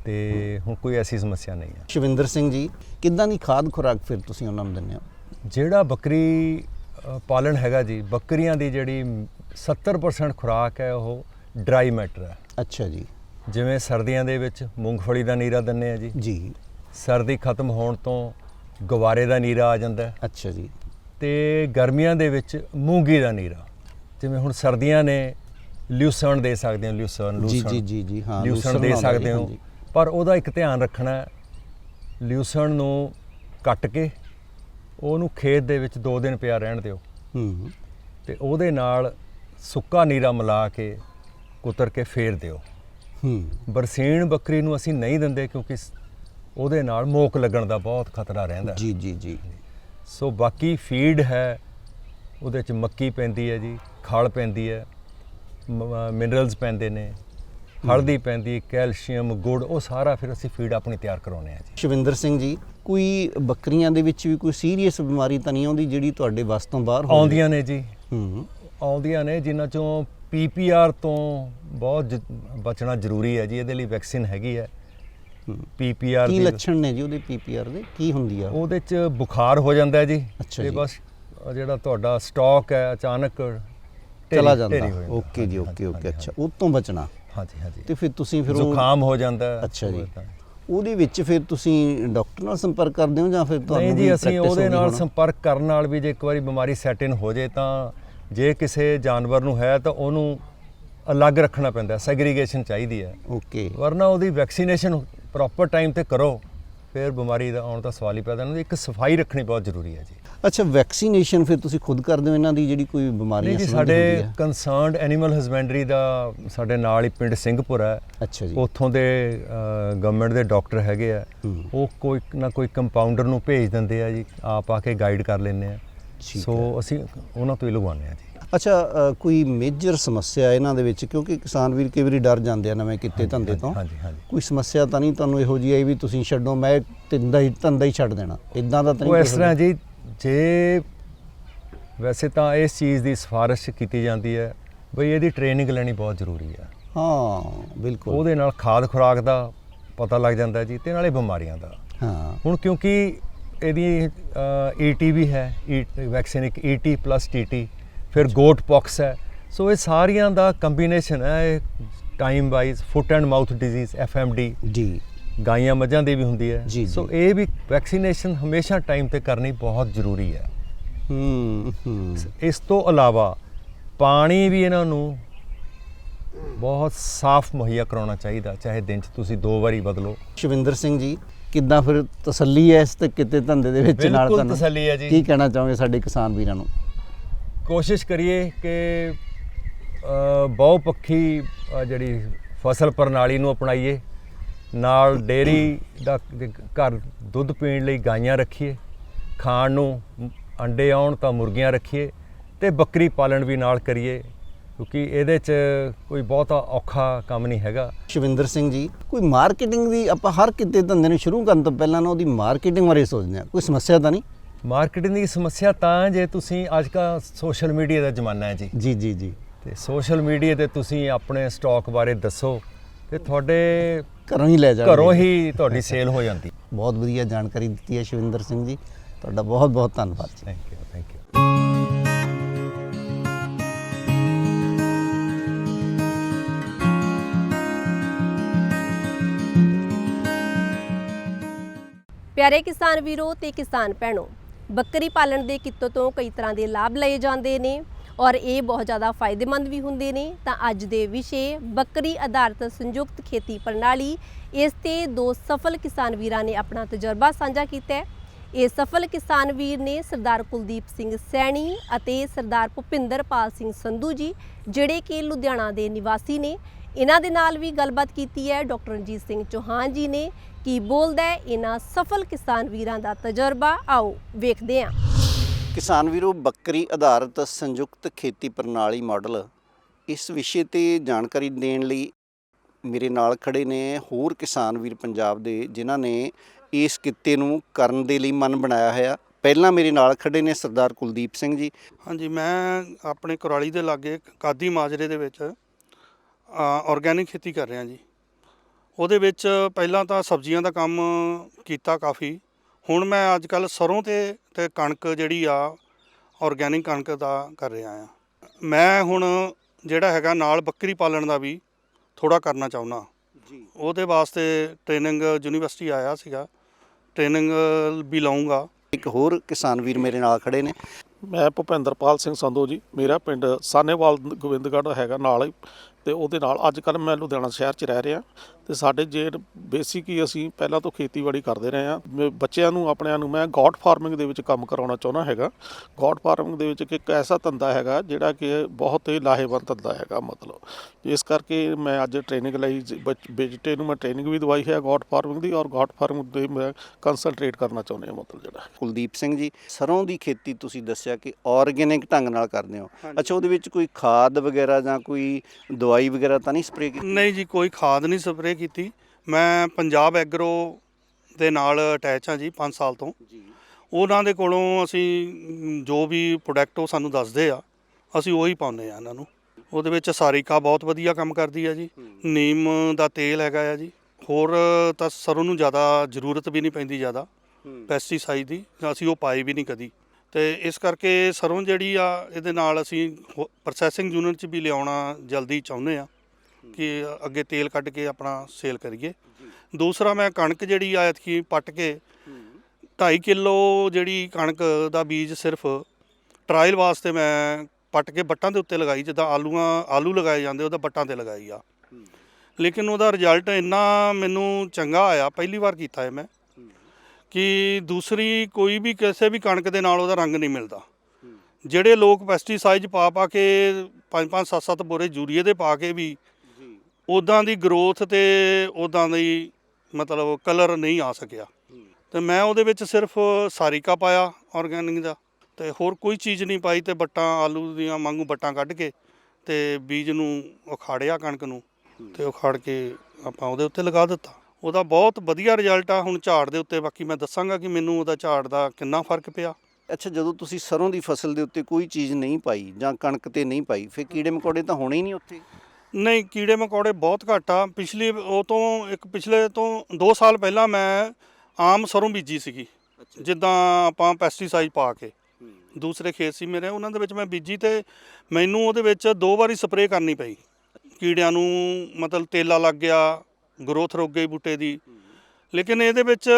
ਤੇ ਹੁਣ ਕੋਈ ਐਸੀ ਸਮੱਸਿਆ ਨਹੀਂ ਹੈ। ਸ਼ਿਵਿੰਦਰ ਸਿੰਘ ਜੀ ਕਿੱਦਾਂ ਦੀ ਖਾਦ ਖੁਰਾਕ ਫਿਰ ਤੁਸੀਂ ਉਹਨਾਂ ਨੂੰ ਦਿੰਦੇ ਹੋ? ਜਿਹੜਾ ਬੱਕਰੀ ਪਾਲਣ ਹੈਗਾ ਜੀ ਬੱਕਰੀਆਂ ਦੀ ਜਿਹੜੀ 70% ਖੁਰਾਕ ਹੈ ਉਹ ਡਰਾਈ ਮੈਟਰ ਹੈ। ਅੱਛਾ ਜੀ। ਜਿਵੇਂ ਸਰਦੀਆਂ ਦੇ ਵਿੱਚ ਮੂੰਗਫਲੀ ਦਾ ਨੀਰਾ ਦਿੰਨੇ ਆ ਜੀ। ਜੀ। ਸਰਦੀ ਖਤਮ ਹੋਣ ਤੋਂ ਗਵਾਰੇ ਦਾ ਨੀਰਾ ਆ ਜਾਂਦਾ ਹੈ। ਅੱਛਾ ਜੀ। ਤੇ ਗਰਮੀਆਂ ਦੇ ਵਿੱਚ ਮੂੰਗੀ ਦਾ ਨੀਰਾ। ਜਿਵੇਂ ਹੁਣ ਸਰਦੀਆਂ ਨੇ ਲਿਊਸਰਨ ਦੇ ਸਕਦੇ ਹੋ ਲਿਊਸਰਨ ਲੂਸਰਨ ਜੀ ਜੀ ਜੀ ਹਾਂ ਲਿਊਸਰਨ ਦੇ ਸਕਦੇ ਹੋ। ਪਰ ਉਹਦਾ ਇੱਕ ਧਿਆਨ ਰੱਖਣਾ ਹੈ, ਲਿਊਸਰਨ ਨੂੰ ਕੱਟ ਕੇ ਉਹਨੂੰ ਖੇਤ ਦੇ ਵਿੱਚ 2 ਦਿਨ ਪਿਆ ਰਹਿਣ ਦਿਓ। ਹੂੰ। ਤੇ ਉਹਦੇ ਨਾਲ ਸੁੱਕਾ ਨੀਰਾ ਮਿਲਾ ਕੇ ਕੁਤਰ ਕੇ ਫੇਰ ਦਿਓ। ਹੂੰ। ਬਰਸੀਨ ਬੱਕਰੀ ਨੂੰ ਅਸੀਂ ਨਹੀਂ ਦਿੰਦੇ ਕਿਉਂਕਿ ਉਹਦੇ ਨਾਲ ਮੋਕ ਲੱਗਣ ਦਾ ਬਹੁਤ ਖਤਰਾ ਰਹਿੰਦਾ। ਜੀ ਜੀ ਜੀ। ਸੋ ਬਾਕੀ ਫੀਡ ਹੈ ਉਹਦੇ ਚ ਮੱਕੀ ਪੈਂਦੀ ਹੈ ਜੀ ਖਲ ਪੈਂਦੀ ਹੈ ਮਿਨਰਲਸ ਪੈਂਦੇ ਨੇ। ਹਲਦੀ ਪੈਂਦੀ ਕੈਲਸ਼ੀਅਮ ਗੁੜ ਉਹ ਸਾਰਾ ਫਿਰ ਅਸੀਂ ਫੀਡ ਆਪਣੀ ਤਿਆਰ ਕਰਾਉਂਦੇ ਆ ਜੀ। ਸ਼ਿਵਿੰਦਰ ਸਿੰਘ ਜੀ ਕੋਈ ਬੱਕਰੀਆਂ ਦੇ ਵਿੱਚ ਵੀ ਕੋਈ ਸੀਰੀਅਸ ਬਿਮਾਰੀ ਤਾਂ ਨਹੀਂ ਆਉਂਦੀ ਜਿਹੜੀ ਤੁਹਾਡੇ ਵੱਸ ਤੋਂ ਬਾਹਰ ਹੋਵੇ? ਆਉਂਦੀਆਂ ਨੇ ਜੀ। ਹੂੰ। ਆਉਂਦੀਆਂ ਨੇ ਜਿਨ੍ਹਾਂ ਚੋਂ ਪੀਪੀਆਰ ਤੋਂ ਬਹੁਤ ਬਚਣਾ ਜ਼ਰੂਰੀ ਹੈ ਜੀ ਇਹਦੇ ਲਈ ਵੈਕਸੀਨ ਹੈਗੀ ਹੈ। ਪੀਪੀਆਰ ਕੀ ਦੀ ਲੱਛਣ ਨੇ ਜੀ ਉਹਦੇ ਪੀਪੀਆਰ ਦੇ? ਕੀ ਹੁੰਦੀ ਆ? ਉਹ? ਉਹਦੇ ਚ ਬੁਖਾਰ ਹੋ ਜਾਂਦਾ ਹੈ ਜੀ। ਅੱਛਾ ਤੇ। ਬਸ ਜਿਹੜਾ ਤੁਹਾਡਾ ਸਟਾਕ ਹੈ ਅਚਾਨਕ ਚਲਾ ਜਾਂਦਾ। ਓਕੇ ਜੀ ਓਕੇ ਓਕੇ ਅੱਛਾ। ਉਹ ਤੋਂ ਬਚਣਾ। ਹਾਂਜੀ ਹਾਂਜੀ। ਤੇ ਫਿਰ ਤੁਸੀਂ ਫਿਰ ਉਹ ਜ਼ੁਕਾਮ ਹੋ ਜਾਂਦਾ ਹੈ, ਅੱਛਾ ਜੀ। ਉਹਦੇ ਵਿੱਚ ਫਿਰ ਤੁਸੀਂ ਡਾਕਟਰ ਨਾਲ ਸੰਪਰਕ ਕਰਦੇ ਹੋ ਜਾਂ ਫਿਰ ਤੁਹਾਨੂੰ ਨਹੀਂ ਵੀ ਜੀ ਅਸੀਂ practice ਉਹਦੇ ਨਾਲ ਹੁਣ? ਸੰਪਰਕ ਕਰਨ ਨਾਲ ਵੀ ਜੇ ਇੱਕ ਵਾਰੀ ਬਿਮਾਰੀ ਸੈਟ ਇਨ ਹੋ ਜੇ ਤਾਂ ਜੇ ਕਿਸੇ ਜਾਨਵਰ ਨੂੰ ਹੈ ਤਾਂ ਉਹਨੂੰ ਅਲੱਗ ਰੱਖਣਾ ਪੈਂਦਾ ਸੈਗਰੀਗੇਸ਼ਨ ਚਾਹੀਦੀ ਹੈ। ਓਕੇ। ਵਰਨਾ ਉਹਦੀ ਵੈਕਸੀਨੇਸ਼ਨ ਪ੍ਰੋਪਰ ਟਾਈਮ ਤੇ ਕਰੋ ਫਿਰ ਬਿਮਾਰੀ ਦਾ ਆਉਣ ਦਾ ਸਵਾਲ ਹੀ ਪੈਦਾ ਨਹੀਂ ਇੱਕ ਸਫ਼ਾਈ ਰੱਖਣੀ ਬਹੁਤ ਜ਼ਰੂਰੀ ਹੈ ਜੀ। ਅੱਛਾ ਵੈਕਸੀਨੇਸ਼ਨ ਫਿਰ ਤੁਸੀਂ ਖੁਦ ਕਰਦੇ ਹੋ ਇਹਨਾਂ ਦੀ ਜਿਹੜੀ ਕੋਈ ਬਿਮਾਰੀ ਨਹੀਂ ਜੀ ਸਾਡੇ ਕੰਸਰਨਡ ਐਨੀਮਲ ਹਸਬੈਂਡਰੀ ਦਾ ਸਾਡੇ ਨਾਲ ਹੀ ਪਿੰਡ ਸਿੰਘਪੁਰ ਹੈ। ਅੱਛਾ ਜੀ। ਉੱਥੋਂ ਦੇ ਗਵਰਨਮੈਂਟ ਦੇ ਡਾਕਟਰ ਹੈਗੇ ਆ। ਹੂੰ। ਉਹ ਕੋਈ ਨਾ ਕੋਈ ਕੰਪਾਊਂਡਰ ਨੂੰ ਭੇਜ ਦਿੰਦੇ ਆ ਜੀ। ਆਪ ਆ ਕੇ ਗਾਈਡ ਕਰ ਲੈਂਦੇ ਆ। ਸੋ ਅਸੀਂ ਉਹਨਾਂ ਤੋਂ ਹੀ ਲਗਵਾਉਂਦੇ ਆ ਜੀ। ਅੱਛਾ ਕੋਈ ਮੇਜਰ ਸਮੱਸਿਆ ਇਹਨਾਂ ਦੇ ਵਿੱਚ? ਕਿਉਂਕਿ ਕਿਸਾਨ ਵੀਰ ਕਈ ਵਾਰੀ ਡਰ ਜਾਂਦੇ ਆ ਨਵੇਂ ਕਿੱਤੇ ਧੰਦੇ ਤੋਂ। ਕੋਈ ਸਮੱਸਿਆ ਤਾਂ ਨਹੀਂ ਤੁਹਾਨੂੰ ਇਹੋ ਜਿਹੀ ਆਈ ਵੀ ਤੁਸੀਂ ਛੱਡੋ ਮੈਂ ਧੰਦਾ ਹੀ ਧੰਦਾ ਹੀ ਛੱਡ ਦੇਣਾ। ਇਦਾਂ ਦਾ ਤਾਂ ਉਹ ਇਸ ਤਰ੍ਹਾਂ ਜੀ ਜੇ ਵੈਸੇ ਤਾਂ ਇਸ ਚੀਜ਼ ਦੀ ਸਿਫਾਰਿਸ਼ ਕੀਤੀ ਜਾਂਦੀ ਹੈ ਬਈ ਇਹਦੀ ਟ੍ਰੇਨਿੰਗ ਲੈਣੀ ਬਹੁਤ ਜ਼ਰੂਰੀ ਹੈ ਹਾਂ ਬਿਲਕੁਲ। ਉਹਦੇ ਨਾਲ ਖਾਦ ਖੁਰਾਕ ਦਾ ਪਤਾ ਲੱਗ ਜਾਂਦਾ ਜੀ ਤੇ ਨਾਲੇ ਬਿਮਾਰੀਆਂ ਦਾ। ਹਾਂ। ਹੁਣ ਕਿਉਂਕਿ ਇਹਦੀ ਈਟੀ ਵੀ ਹੈ ਵੈਕਸੀਨ ਇੱਕ ਈਟੀ ਪਲੱਸ ਟੀਟੀ ਫਿਰ ਗੋਟ ਪੌਕਸ ਹੈ। ਸੋ ਇਹ ਸਾਰੀਆਂ ਦਾ ਕੰਬੀਨੇਸ਼ਨ ਹੈ ਇਹ time wise foot and mouth disease FMD ਜੀ। ਗਾਈਆਂ ਮੱਝਾਂ ਦੀ ਵੀ ਹੁੰਦੀ ਹੈ। ਸੋ। ਇਹ ਵੀ ਵੈਕਸੀਨੇਸ਼ਨ ਹਮੇਸ਼ਾ ਟਾਈਮ ਤੇ ਕਰਨੀ ਬਹੁਤ ਜ਼ਰੂਰੀ ਹੈ। ਇਸ ਤੋਂ ਇਲਾਵਾ ਪਾਣੀ ਵੀ ਇਹਨਾਂ ਨੂੰ ਬਹੁਤ ਸਾਫ਼ ਮੁਹੱਈਆ ਕਰਾਉਣਾ ਚਾਹੀਦਾ ਚਾਹੇ ਦਿਨ 'ਚ ਤੁਸੀਂ ਦੋ ਵਾਰੀ ਬਦਲੋ। ਸ਼ਿਵਿੰਦਰ ਸਿੰਘ ਜੀ ਕਿੱਦਾਂ ਫਿਰ ਤਸੱਲੀ ਹੈ ਇਸ ਤੇ ਕਿਤੇ ਧੰਦੇ ਦੇ ਵਿੱਚ ਨਾਲ ਬਿਲਕੁਲ ਤੁਹਾਨੂੰ? ਤਸੱਲੀ ਹੈ ਜੀ। ਕੀ ਕਹਿਣਾ ਚਾਹੋਗੇ ਸਾਡੇ ਕਿਸਾਨ ਵੀਰਾਂ ਨੂੰ? ਕੋਸ਼ਿਸ਼ ਕਰੀਏ ਕਿ ਅ, ਬਹੁ ਪੱਖੀ ਅ, ਜਿਹੜੀ ਫਸਲ ਪ੍ਰਣਾਲੀ ਨੂੰ ਅਪਣਾਈਏ। ਨਾਲ ਡੇਰੀ ਦਾ ਘਰ ਦੁੱਧ ਪੀਣ ਲਈ ਗਾਈਆਂ ਰੱਖੀਏ ਖਾਣ ਨੂੰ ਅੰਡੇ ਆਉਣ ਤਾਂ ਮੁਰਗੀਆਂ ਰੱਖੀਏ ਤੇ ਬੱਕਰੀ ਪਾਲਣ ਵੀ ਨਾਲ ਕਰੀਏ ਕਿਉਂਕਿ ਇਹਦੇ 'ਚ ਕੋਈ ਬਹੁਤਾ ਔਖਾ ਕੰਮ ਨਹੀਂ ਹੈਗਾ। ਸ਼ਿਵਿੰਦਰ ਸਿੰਘ ਜੀ ਕੋਈ ਮਾਰਕੀਟਿੰਗ ਦੀ ਆਪਾਂ ਹਰ ਕਿਤੇ ਧੰਦੇ ਨੂੰ ਸ਼ੁਰੂ ਕਰਨ ਤੋਂ ਪਹਿਲਾਂ ਨਾ ਉਹਦੀ ਮਾਰਕੀਟਿੰਗ ਬਾਰੇ ਸੋਚਦੇ ਹਾਂ। ਕੋਈ ਸਮੱਸਿਆ ਤਾਂ ਨਹੀਂ? ਮਾਰਕੀਟਿੰਗ ਦੀ ਸਮੱਸਿਆ ਤਾਂ ਜੇ ਤੁਸੀਂ ਅੱਜ ਕੱਲ੍ਹ ਸੋਸ਼ਲ ਮੀਡੀਆ ਦਾ ਜ਼ਮਾਨਾ ਹੈ ਜੀ। ਜੀ ਜੀ ਜੀ। ਤੇ ਸੋਸ਼ਲ ਮੀਡੀਆ ਤੇ ਤੁਸੀਂ ਆਪਣੇ ਸਟਾਕ ਬਾਰੇ ਦੱਸੋ ਤੇ ਤੁਹਾਡੇ ਘਰੋਂ ਹੀ ਲੈ ਜਾਣਗੇ। ਘਰੋਂ ਹੀ ਤੁਹਾਡੀ ਸੇਲ ਹੋ ਜਾਂਦੀ। ਬਹੁਤ ਵਧੀਆ ਜਾਣਕਾਰੀ ਦਿੱਤੀ ਹੈ ਸ਼ਿਵਿੰਦਰ ਸਿੰਘ ਜੀ। ਤੁਹਾਡਾ ਬਹੁਤ ਬਹੁਤ ਧੰਨਵਾਦ ਜੀ। ਥੈਂਕ ਯੂ ਥੈਂਕ ਯੂ ਪਿਆਰੇ ਕਿਸਾਨ ਵੀਰੋ ਤੇ ਕਿਸਾਨ ਭੈਣੋ ਬੱਕਰੀ ਪਾਲਣ ਦੇ ਕਿੱਤੇ ਤੋਂ ਕਈ ਤਰ੍ਹਾਂ ਦੇ ਲਾਭ ਲਏ ਜਾਂਦੇ ਨੇ। ਔਰ ਇਹ ਬਹੁਤ ਜ਼ਿਆਦਾ ਫਾਇਦੇਮੰਦ ਵੀ ਹੁੰਦੇ ਨੇ। ਤਾਂ ਅੱਜ ਦੇ ਵਿਸ਼ੇ ਬੱਕਰੀ ਆਧਾਰਿਤ ਸੰਯੁਕਤ ਖੇਤੀ ਪ੍ਰਣਾਲੀ, ਇਸ ਤੇ ਦੋ ਸਫਲ ਕਿਸਾਨ ਵੀਰਾਂ ਨੇ ਆਪਣਾ ਤਜਰਬਾ ਸਾਂਝਾ ਕੀਤਾ ਹੈ। ਇਹ ਸਫਲ ਕਿਸਾਨ ਵੀਰ ਨੇ ਸਰਦਾਰ ਕੁਲਦੀਪ ਸਿੰਘ ਸੈਣੀ ਅਤੇ ਸਰਦਾਰ ਭੁਪਿੰਦਰਪਾਲ ਸਿੰਘ ਸੰਧੂ ਜੀ, ਜਿਹੜੇ ਕਿ ਲੁਧਿਆਣਾ ਦੇ ਨਿਵਾਸੀ ਨੇ। ਇਹਨਾਂ ਦੇ ਨਾਲ ਵੀ ਗੱਲਬਾਤ ਕੀਤੀ ਹੈ। ਡਾਕਟਰ ਰਣਜੀਤ ਸਿੰਘ ਚੌਹਾਨ ਜੀ ਨੇ ਕੀ ਬੋਲਦਾ ਹੈ। ਇਹਨਾਂ ਸਫਲ ਕਿਸਾਨ ਵੀਰਾਂ ਦਾ ਤਜਰਬਾ, ਆਓ ਵੇਖਦੇ ਹਾਂ। ਕਿਸਾਨ ਵੀਰੋ, ਬੱਕਰੀ ਆਧਾਰਿਤ ਸੰਯੁਕਤ ਖੇਤੀ ਪ੍ਰਣਾਲੀ ਮਾਡਲ ਇਸ ਵਿਸ਼ੇ ਤੇ ਜਾਣਕਾਰੀ ਦੇਣ ਲਈ ਮੇਰੇ ਨਾਲ ਖੜੇ ਨੇ ਹੋਰ ਕਿਸਾਨ ਵੀਰ ਪੰਜਾਬ ਦੇ, ਜਿਨ੍ਹਾਂ ਨੇ ਇਸ ਕਿੱਤੇ ਨੂੰ ਕਰਨ ਦੇ ਲਈ ਮਨ ਬਣਾਇਆ ਹੋਇਆ। ਪਹਿਲਾਂ ਮੇਰੇ ਨਾਲ ਖੜੇ ਨੇ ਸਰਦਾਰ ਕੁਲਦੀਪ ਸਿੰਘ ਜੀ। ਹਾਂਜੀ, ਮੈਂ ਆਪਣੇ ਕੁਰਾਲੀ ਦੇ ਲਾਗੇ ਕਾਦੀ ਮਾਜਰੇ ਦੇ ਵਿੱਚ ਆਰਗੈਨਿਕ ਖੇਤੀ ਕਰ ਰਿਹਾ ਜੀ। ਉਹਦੇ ਵਿੱਚ ਪਹਿਲਾਂ ਤਾਂ ਸਬਜ਼ੀਆਂ ਦਾ ਕੰਮ ਕੀਤਾ ਕਾਫੀ। ਹੁਣ ਮੈਂ ਅੱਜ ਕੱਲ ਸਰੋਂ ਤੇ ਤੇ ਕਣਕ ਜਿਹੜੀ ਆ ਆਰਗੈਨਿਕ ਕਣਕ ਦਾ ਕਰ ਰਿਹਾ ਆ। ਮੈਂ ਹੁਣ ਜਿਹੜਾ ਹੈਗਾ ਨਾਲ ਬੱਕਰੀ ਪਾਲਣ ਦਾ ਵੀ ਥੋੜਾ ਕਰਨਾ ਚਾਹੁੰਦਾ। ਜੀ। ਉਹਦੇ ਵਾਸਤੇ ਟ੍ਰੇਨਿੰਗ ਯੂਨੀਵਰਸਿਟੀ ਆਇਆ ਸੀਗਾ। ਟ੍ਰੇਨਿੰਗ ਵੀ ਲਵਾਂਗਾ ਇੱਕ ਹੋਰ ਕਿਸਾਨ ਵੀਰ ਮੇਰੇ ਨਾਲ ਖੜੇ ਨੇ। ਮੈਂ ਭੁਪਿੰਦਰਪਾਲ ਸਿੰਘ ਸੰਧੂ ਜੀ। ਮੇਰਾ ਪਿੰਡ ਸਾਨੇਵਾਲ ਗੋਬਿੰਦਗੜ੍ਹ ਹੈਗਾ ਨਾਲ ਹੀ ਤੇ ਉਹਦੇ ਨਾਲ ਅੱਜ ਕੱਲ੍ਹ ਮੈਂ ਲੁਧਿਆਣਾ ਸ਼ਹਿਰ 'ਚ ਰਹਿ ਰਿਹਾ ਤੇ ਸਾਡੇ ਜੇ ਬੇਸਿਕ ਹੀ ਅਸੀਂ ਪਹਿਲਾਂ ਤੋਂ ਖੇਤੀਬਾੜੀ ਕਰਦੇ ਰਹੇ ਹਾਂ। ਮੈਂ ਬੱਚਿਆਂ ਨੂੰ ਆਪਣਿਆਂ ਨੂੰ ਮੈਂ ਗੋਟ ਫਾਰਮਿੰਗ ਦੇ ਵਿੱਚ ਕੰਮ ਕਰਾਉਣਾ ਚਾਹੁੰਦਾ ਹੈਗਾ। ਗੋਟ ਫਾਰਮਿੰਗ ਦੇ ਵਿੱਚ ਇੱਕ ਐਸਾ ਧੰਦਾ ਹੈਗਾ ਜਿਹੜਾ ਕਿ ਬਹੁਤ ਹੀ ਲਾਹੇਵੰਦ ਧੰਦਾ ਹੈਗਾ ਮਤਲਬ। ਇਸ ਕਰਕੇ ਮੈਂ ਅੱਜ ਟ੍ਰੇਨਿੰਗ ਲਈ ਬੇਟੇ ਨੂੰ ਮੈਂ ਟ੍ਰੇਨਿੰਗ ਵੀ ਦਵਾਈ ਹੈ ਗੋਟ ਫਾਰਮਿੰਗ ਦੀ ਔਰ ਗੋਟ ਫਾਰਮਿੰਗ ਦੇ ਮੈਂ ਕੰਸਨਟਰੇਟ ਕਰਨਾ ਚਾਹੁੰਦਾ ਹਾਂ ਮਤਲਬ ਜਿਹੜਾ। ਕੁਲਦੀਪ ਸਿੰਘ ਜੀ ਸਰੋਂ ਦੀ ਖੇਤੀ ਤੁਸੀਂ ਦੱਸਿਆ ਕਿ ਆਰਗੈਨਿਕ ਢੰਗ ਨਾਲ ਕਰਦੇ ਹੋ। ਅੱਛਾ ਉਹਦੇ ਵਿੱਚ ਕੋਈ ਖਾਦ ਵਗੈਰਾ ਜਾਂ ਕੋਈ ਦਵਾਈ ਵਗੈਰਾ ਤਾਂ ਨਹੀਂ ਸਪਰੇਅ ਕੀਤੀ? ਨਹੀਂ ਜੀ ਕੋਈ ਖਾਦ ਨਹੀਂ ਸਪਰੇਅ ਕੀਤੀ। ਮੈਂ ਪੰਜਾਬ ਐਗਰੋ ਦੇ ਨਾਲ ਅਟੈਚ ਹਾਂ ਜੀ 5 ਸਾਲ ਤੋਂ। ਜੀ। ਉਹਨਾਂ ਦੇ ਕੋਲੋਂ ਅਸੀਂ ਜੋ ਵੀ ਪ੍ਰੋਡਕਟ ਉਹ ਸਾਨੂੰ ਦੱਸਦੇ ਆ ਅਸੀਂ ਉਹੀ ਪਾਉਂਦੇ ਆ ਇਹਨਾਂ ਨੂੰ। ਉਹਦੇ ਵਿੱਚ ਸਾਰਿਕਾ ਬਹੁਤ ਵਧੀਆ ਕੰਮ ਕਰਦੀ ਆ ਜੀ। ਨੀਮ ਦਾ ਤੇਲ ਹੈਗਾ ਆ ਜੀ। ਹੋਰ ਤਾਂ ਸਰੋਂ ਨੂੰ ਜ਼ਿਆਦਾ ਜ਼ਰੂਰਤ ਵੀ ਨਹੀਂ ਪੈਂਦੀ ਜ਼ਿਆਦਾ। ਪੈਸਟੀਸਾਈਡ ਦੀ ਅਸੀਂ ਉਹ ਪਾਏ ਵੀ ਨਹੀਂ ਕਦੀ। ਤੇ ਇਸ ਕਰਕੇ ਸਰੋਂ ਜਿਹੜੀ ਆ ਇਹਦੇ ਨਾਲ ਅਸੀਂ ਪ੍ਰੋਸੈਸਿੰਗ ਯੂਨਿਟ 'ਚ ਵੀ ਲਿਆਉਣਾ ਜਲਦੀ ਚਾਹੁੰਦੇ ਆ ਕਿ ਅੱਗੇ ਤੇਲ ਕੱਢ ਕੇ ਆਪਣਾ ਸੇਲ ਕਰੀਏ। ਦੂਸਰਾ ਮੈਂ ਕਣਕ ਜਿਹੜੀ ਆ ਐਤਕੀ ਪੱਟ ਕੇ 2.5 ਕਿਲੋ ਜਿਹੜੀ ਕਣਕ ਦਾ ਬੀਜ ਸਿਰਫ ਟਰਾਇਲ ਵਾਸਤੇ ਮੈਂ ਪੱਟ ਕੇ ਬੱਟਾਂ ਦੇ ਉੱਤੇ ਲਗਾਈ ਜਿੱਦਾਂ ਆਲੂਆਂ ਆਲੂ ਲਗਾਏ ਜਾਂਦੇ ਉਹਦਾ ਬੱਟਾਂ ਤੇ ਲਗਾਈ ਆ। ਲੇਕਿਨ ਉਹਦਾ ਰਿਜ਼ਲਟ ਇੰਨਾ ਮੈਨੂੰ ਚੰਗਾ ਆਇਆ ਪਹਿਲੀ ਵਾਰ ਕੀਤਾ ਹੈ ਮੈਂ। ਕਿ ਦੂਸਰੀ ਕੋਈ ਵੀ ਕਿਸੇ ਵੀ ਕਣਕ ਦੇ ਨਾਲ ਉਹਦਾ ਰੰਗ ਨਹੀਂ ਮਿਲਦਾ। ਜਿਹੜੇ ਲੋਕ ਪੈਸਟੀਸਾਈਡ ਪਾ ਪਾ ਕੇ 5-5 7-7 ਬੋਰੇ ਯੂਰੀਏ ਦੇ ਪਾ ਕੇ ਵੀ ਉਦਾਂ ਦੀ ਗਰੋਥ ਤੇ ਉਦਾਂ ਦੀ ਮਤਲਬ ਕਲਰ ਨਹੀਂ ਆ ਸਕਿਆ। ਤੇ ਮੈਂ ਉਹਦੇ ਵਿੱਚ ਸਿਰਫ ਸਾਰਿਕਾ ਪਾਇਆ ਆਰਗੈਨਿਕ ਦਾ ਤੇ ਹੋਰ ਕੋਈ ਚੀਜ਼ ਨਹੀਂ ਪਾਈ ਤੇ ਬੱਟਾਂ ਆਲੂ ਦੀਆਂ ਵਾਂਗੂ ਬੱਟਾਂ ਕੱਢ ਕੇ ਤੇ ਬੀਜ ਨੂੰ ਉਖਾੜਿਆ ਕਣਕ ਨੂੰ ਤੇ ਉਖਾੜ ਕੇ ਆਪਾਂ ਉਹਦੇ ਉੱਤੇ ਲਗਾ ਦਿੱਤਾ। ਉਹਦਾ ਬਹੁਤ ਵਧੀਆ ਰਿਜ਼ਲਟ ਆ ਹੁਣ ਝਾੜ ਦੇ ਉੱਤੇ ਬਾਕੀ ਮੈਂ ਦੱਸਾਂਗਾ ਕਿ ਮੈਨੂੰ ਉਹਦਾ ਝਾੜ ਦਾ ਕਿੰਨਾ ਫ਼ਰਕ ਪਿਆ। ਅੱਛਾ ਜਦੋਂ ਤੁਸੀਂ ਸਰੋਂ ਦੀ ਫਸਲ ਦੇ ਉੱਤੇ ਕੋਈ ਚੀਜ਼ ਨਹੀਂ ਪਾਈ ਜਾਂ ਕਣਕ ਤੇ ਨਹੀਂ ਪਾਈ ਫਿਰ ਕੀੜੇ ਮਕੌੜੇ ਤਾਂ ਹੋਣੇ ਹੀ ਨਹੀਂ ਉੱਥੇ? ਨਹੀਂ ਕੀੜੇ ਮਕੌੜੇ ਬਹੁਤ ਘੱਟ ਆ। ਪਿਛਲੀ ਉਹ ਤੋਂ ਇੱਕ ਪਿਛਲੇ ਤੋਂ 2 ਸਾਲ ਪਹਿਲਾਂ ਮੈਂ ਆਮ ਸਰੋਂ ਬੀਜੀ ਸੀਗੀ। ਜਿੱਦਾਂ ਆਪਾਂ ਪੈਸਟੀਸਾਈਡ ਪਾ ਕੇ। ਦੂਸਰੇ ਖੇਤ ਸੀ ਮੇਰੇ ਉਹਨਾਂ ਦੇ ਵਿੱਚ ਮੈਂ ਬੀਜੀ ਤੇ ਮੈਨੂੰ ਉਹਦੇ ਵਿੱਚ ਦੋ ਵਾਰੀ ਸਪਰੇਅ ਕਰਨੀ ਪਈ। ਕੀੜਿਆਂ ਨੂੰ ਮਤਲਬ ਤੇਲਾ ਲੱਗ ਗਿਆ ਗਰੋਥ ਰੁਕ ਗਈ ਬੂਟੇ ਦੀ। ਲੇਕਿਨ ਇਹਦੇ ਵਿੱਚ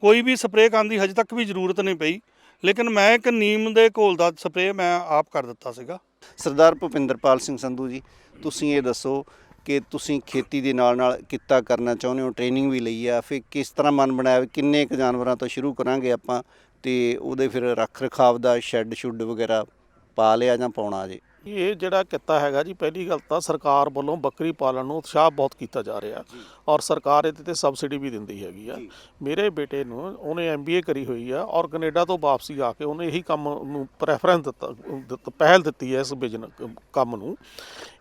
ਕੋਈ ਵੀ ਸਪਰੇਅ ਕਰਨ ਦੀ ਹਜੇ ਤੱਕ ਵੀ ਜ਼ਰੂਰਤ ਨਹੀਂ ਪਈ। ਲੇਕਿਨ ਮੈਂ ਇੱਕ ਨੀਮ ਦੇ ਘੋਲ ਦਾ ਸਪਰੇਅ ਮੈਂ ਆਪ ਕਰ ਦਿੱਤਾ ਸੀਗਾ। ਸਰਦਾਰ ਭੁਪਿੰਦਰਪਾਲ ਸਿੰਘ ਸੰਧੂ ਜੀ, ਤੁਸੀਂ ਇਹ ਦੱਸੋ ਕਿ ਤੁਸੀਂ ਖੇਤੀ ਦੇ ਨਾਲ ਨਾਲ ਕਿੱਤਾ ਕਰਨਾ ਚਾਹੁੰਦੇ ਹੋ, ਟ੍ਰੇਨਿੰਗ ਵੀ ਲਈ ਆ, ਫਿਰ ਕਿਸ ਤਰ੍ਹਾਂ ਮਨ ਬਣਾਇਆ ਵੀ ਕਿੰਨੇ ਕੁ ਜਾਨਵਰਾਂ ਤੋਂ ਸ਼ੁਰੂ ਕਰਾਂਗੇ ਆਪਾਂ ਤੇ ਉਹਦੇ ਫਿਰ ਰੱਖ ਰਖਾਵ ਦਾ ਸ਼ੈੱਡ ਸ਼ੁੱਡ ਵਗੈਰਾ ਪਾ ਲਿਆ ਜਾਂ ਪਾਉਣਾ ਜੇ? ਇਹ ਜਿਹੜਾ ਕਿੱਤਾ ਹੈਗਾ ਜੀ ਪਹਿਲੀ ਗੱਲ ਤਾਂ ਸਰਕਾਰ ਵੱਲੋਂ ਬੱਕਰੀ ਪਾਲਣ ਨੂੰ ਉਤਸ਼ਾਹ ਬਹੁਤ ਕੀਤਾ ਜਾ ਰਿਹਾ। ਔਰ ਸਰਕਾਰ ਇਹਦੇ ਤੇ ਸਬਸਿਡੀ ਵੀ ਦਿੰਦੀ ਹੈਗੀ ਆ। ਮੇਰੇ ਬੇਟੇ ਨੂੰ ਉਹਨੇ ਐਮਬੀਏ ਕਰੀ ਹੋਈ ਆ ਔਰ ਕੈਨੇਡਾ ਤੋਂ ਵਾਪਸੀ ਆ ਕੇ ਉਹਨੇ ਇਹੀ ਕੰਮ ਨੂੰ ਪ੍ਰੈਫਰੈਂਸ ਦਿੱਤਾ ਪਹਿਲ ਦਿੱਤੀ ਹੈ ਇਸ ਬਿਜ਼ਨਸ ਕੰਮ ਨੂੰ।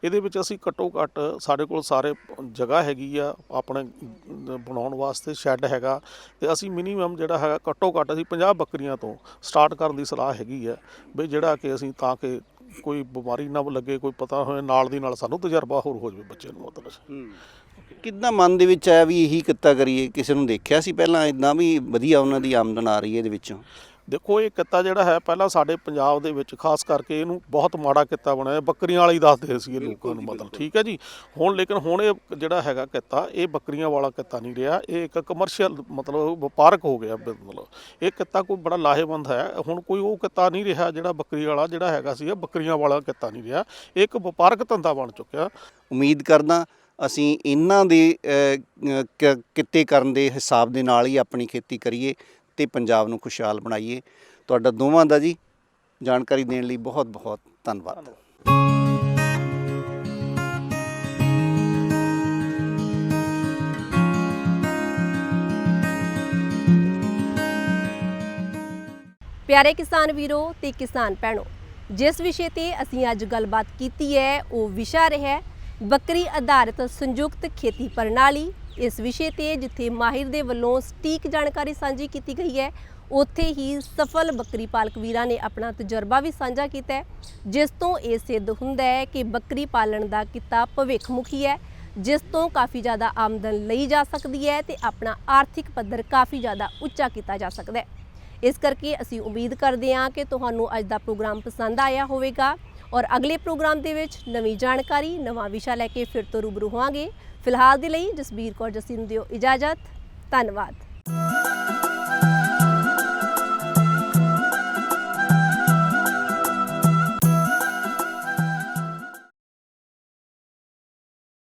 ਇਹਦੇ ਵਿੱਚ ਅਸੀਂ ਘੱਟੋ ਘੱਟ ਸਾਡੇ ਕੋਲ ਸਾਰੇ ਜਗ੍ਹਾ ਹੈਗੀ ਆ ਆਪਣੇ ਬਣਾਉਣ ਵਾਸਤੇ ਸ਼ੈੱਡ ਹੈਗਾ ਤੇ ਅਸੀਂ ਮਿਨੀਮਮ ਜਿਹੜਾ ਹੈਗਾ ਘੱਟੋ ਘੱਟ ਅਸੀਂ 50 ਬੱਕਰੀਆਂ ਤੋਂ ਸਟਾਰਟ ਕਰਨ ਦੀ ਸਲਾਹ ਹੈਗੀ ਆ ਵੀ ਜਿਹੜਾ ਕਿ ਅਸੀਂ ਤਾਂ ਕਿ ਕੋਈ ਬਿਮਾਰੀ ਨਾ ਲੱਗੇ, ਕੋਈ ਪਤਾ ਹੋਏ, ਨਾਲ ਦੀ ਨਾਲ ਸਾਨੂੰ ਤਜਰਬਾ ਹੋਰ ਹੋ ਜਾਵੇ ਬੱਚੇ ਨੂੰ, ਮਤਲਬ। ਕਿੱਦਾਂ ਮਨ ਦੇ ਵਿੱਚ ਆਇਆ ਵੀ ਇਹੀ ਕਿੱਤਾ ਕਰੀਏ? ਕਿਸੇ ਨੂੰ ਦੇਖਿਆ ਸੀ ਪਹਿਲਾਂ ਇਦਾਂ ਵੀ ਵਧੀਆ ਉਹਨਾਂ ਦੀ ਆਮਦਨ ਆ ਰਹੀ ਹੈ ਇਹਦੇ ਵਿੱਚੋਂ? ਦੇਖੋ ਇਹ ਕਿੱਤਾ ਜਿਹੜਾ ਹੈ ਪਹਿਲਾਂ ਸਾਡੇ ਪੰਜਾਬ ਦੇ ਵਿੱਚ ਖਾਸ ਕਰਕੇ ਇਹਨੂੰ ਬਹੁਤ ਮਾੜਾ ਕਿੱਤਾ ਬਣਾਇਆ ਬੱਕਰੀਆਂ ਵਾਲਾ ਦੱਸਦੇ ਸੀ ਲੋਕਾਂ ਨੂੰ ਮਤਲਬ ਠੀਕ ਹੈ ਜੀ? ਹੁਣ ਲੇਕਿਨ ਹੁਣ ਇਹ ਜਿਹੜਾ ਹੈਗਾ ਕਿੱਤਾ ਇਹ ਬੱਕਰੀਆਂ ਵਾਲਾ ਕਿੱਤਾ ਨਹੀਂ ਰਿਹਾ ਇਹ ਇੱਕ ਕਮਰਸ਼ੀਅਲ ਮਤਲਬ ਵਪਾਰਕ ਹੋ ਗਿਆ ਮਤਲਬ। ਇਹ ਕਿੱਤਾ ਕੋਈ ਬੜਾ ਲਾਹੇਵੰਦ ਹੈ ਹੁਣ ਕੋਈ ਉਹ ਕਿੱਤਾ ਨਹੀਂ ਰਿਹਾ ਜਿਹੜਾ ਬੱਕਰੀ ਵਾਲਾ ਜਿਹੜਾ ਹੈਗਾ ਸੀ ਬੱਕਰੀਆਂ ਵਾਲਾ ਕਿੱਤਾ ਨਹੀਂ ਰਿਹਾ ਇਹ ਇੱਕ ਵਪਾਰਕ ਧੰਦਾ ਬਣ ਚੁੱਕਿਆ। ਉਮੀਦ ਕਰਦਾ ਅਸੀਂ ਇਹਨਾਂ ਦੇ ਕਿੱਤੇ ਕਰਨ ਦੇ ਹਿਸਾਬ ਦੇ ਨਾਲ ਹੀ ਆਪਣੀ ਖੇਤੀ ਕਰੀਏ। ਤੇ ਪੰਜਾਬ ਨੂੰ ਖੁਸ਼ਹਾਲ ਬਣਾਈਏ। ਤੁਹਾਡਾ ਦੋਵਾਂ ਦਾ ਜੀ ਜਾਣਕਾਰੀ ਦੇਣ ਲਈ ਬਹੁਤ ਬਹੁਤ ਧੰਨਵਾਦ। ਪਿਆਰੇ ਕਿਸਾਨ ਵੀਰੋ ਤੇ ਕਿਸਾਨ ਭੈਣੋ, ਜਿਸ ਵਿਸ਼ੇ ਤੇ ਅਸੀਂ ਅੱਜ ਗੱਲਬਾਤ ਕੀਤੀ ਹੈ, ਉਹ ਵਿਸ਼ਾ ਰਿਹਾ ਬੱਕਰੀ ਆਧਾਰਿਤ ਸੰਯੁਕਤ ਖੇਤੀ ਪ੍ਰਣਾਲੀ ਇਸ ਵਿਸ਼ੇ ਤੇ ਜਿੱਥੇ ਮਾਹਿਰ ਦੇ ਵੱਲੋਂ ਸਟੀਕ ਜਾਣਕਾਰੀ ਸਾਂਝੀ ਕੀਤੀ ਗਈ ਹੈ, ਉੱਥੇ ਹੀ ਸਫਲ ਬੱਕਰੀ ਪਾਲਕ ਵੀਰਾਂ ਨੇ ਆਪਣਾ ਤਜਰਬਾ ਵੀ ਸਾਂਝਾ ਕੀਤਾ ਹੈ, ਜਿਸ ਤੋਂ ਇਹ ਸਿੱਧ ਹੁੰਦਾ ਹੈ ਕਿ ਬੱਕਰੀ ਪਾਲਣ ਦਾ ਕਿੱਤਾ ਭਵਿੱਖਮੁਖੀ ਹੈ, ਜਿਸ ਤੋਂ ਕਾਫੀ ਜ਼ਿਆਦਾ ਆਮਦਨ ਲਈ ਜਾ ਸਕਦੀ ਹੈ ਤੇ ਆਪਣਾ ਆਰਥਿਕ ਪੱਧਰ ਕਾਫੀ ਜ਼ਿਆਦਾ ਉੱਚਾ ਕੀਤਾ ਜਾ ਸਕਦਾ ਹੈ। ਇਸ ਕਰਕੇ ਅਸੀਂ ਉਮੀਦ ਕਰਦੇ ਹਾਂ ਕਿ ਤੁਹਾਨੂੰ ਅੱਜ ਦਾ ਪ੍ਰੋਗਰਾਮ ਪਸੰਦ ਆਇਆ ਹੋਵੇਗਾ ਔਰ ਅਗਲੇ ਪ੍ਰੋਗਰਾਮ ਦੇ ਵਿੱਚ ਨਵੀਂ ਜਾਣਕਾਰੀ, ਨਵਾਂ ਵਿਸ਼ਾ ਲੈ ਕੇ ਫਿਰ ਤੋਂ ਰੂਬਰੂ ਹੋਵਾਂਗੇ। ਫਿਲਹਾਲ ਦੇ ਲਈ ਜਸਬੀਰ ਕੌਰ ਜੱਸੀ ਦਿਓ ਇਜਾਜ਼ਤ। ਧੰਨਵਾਦ।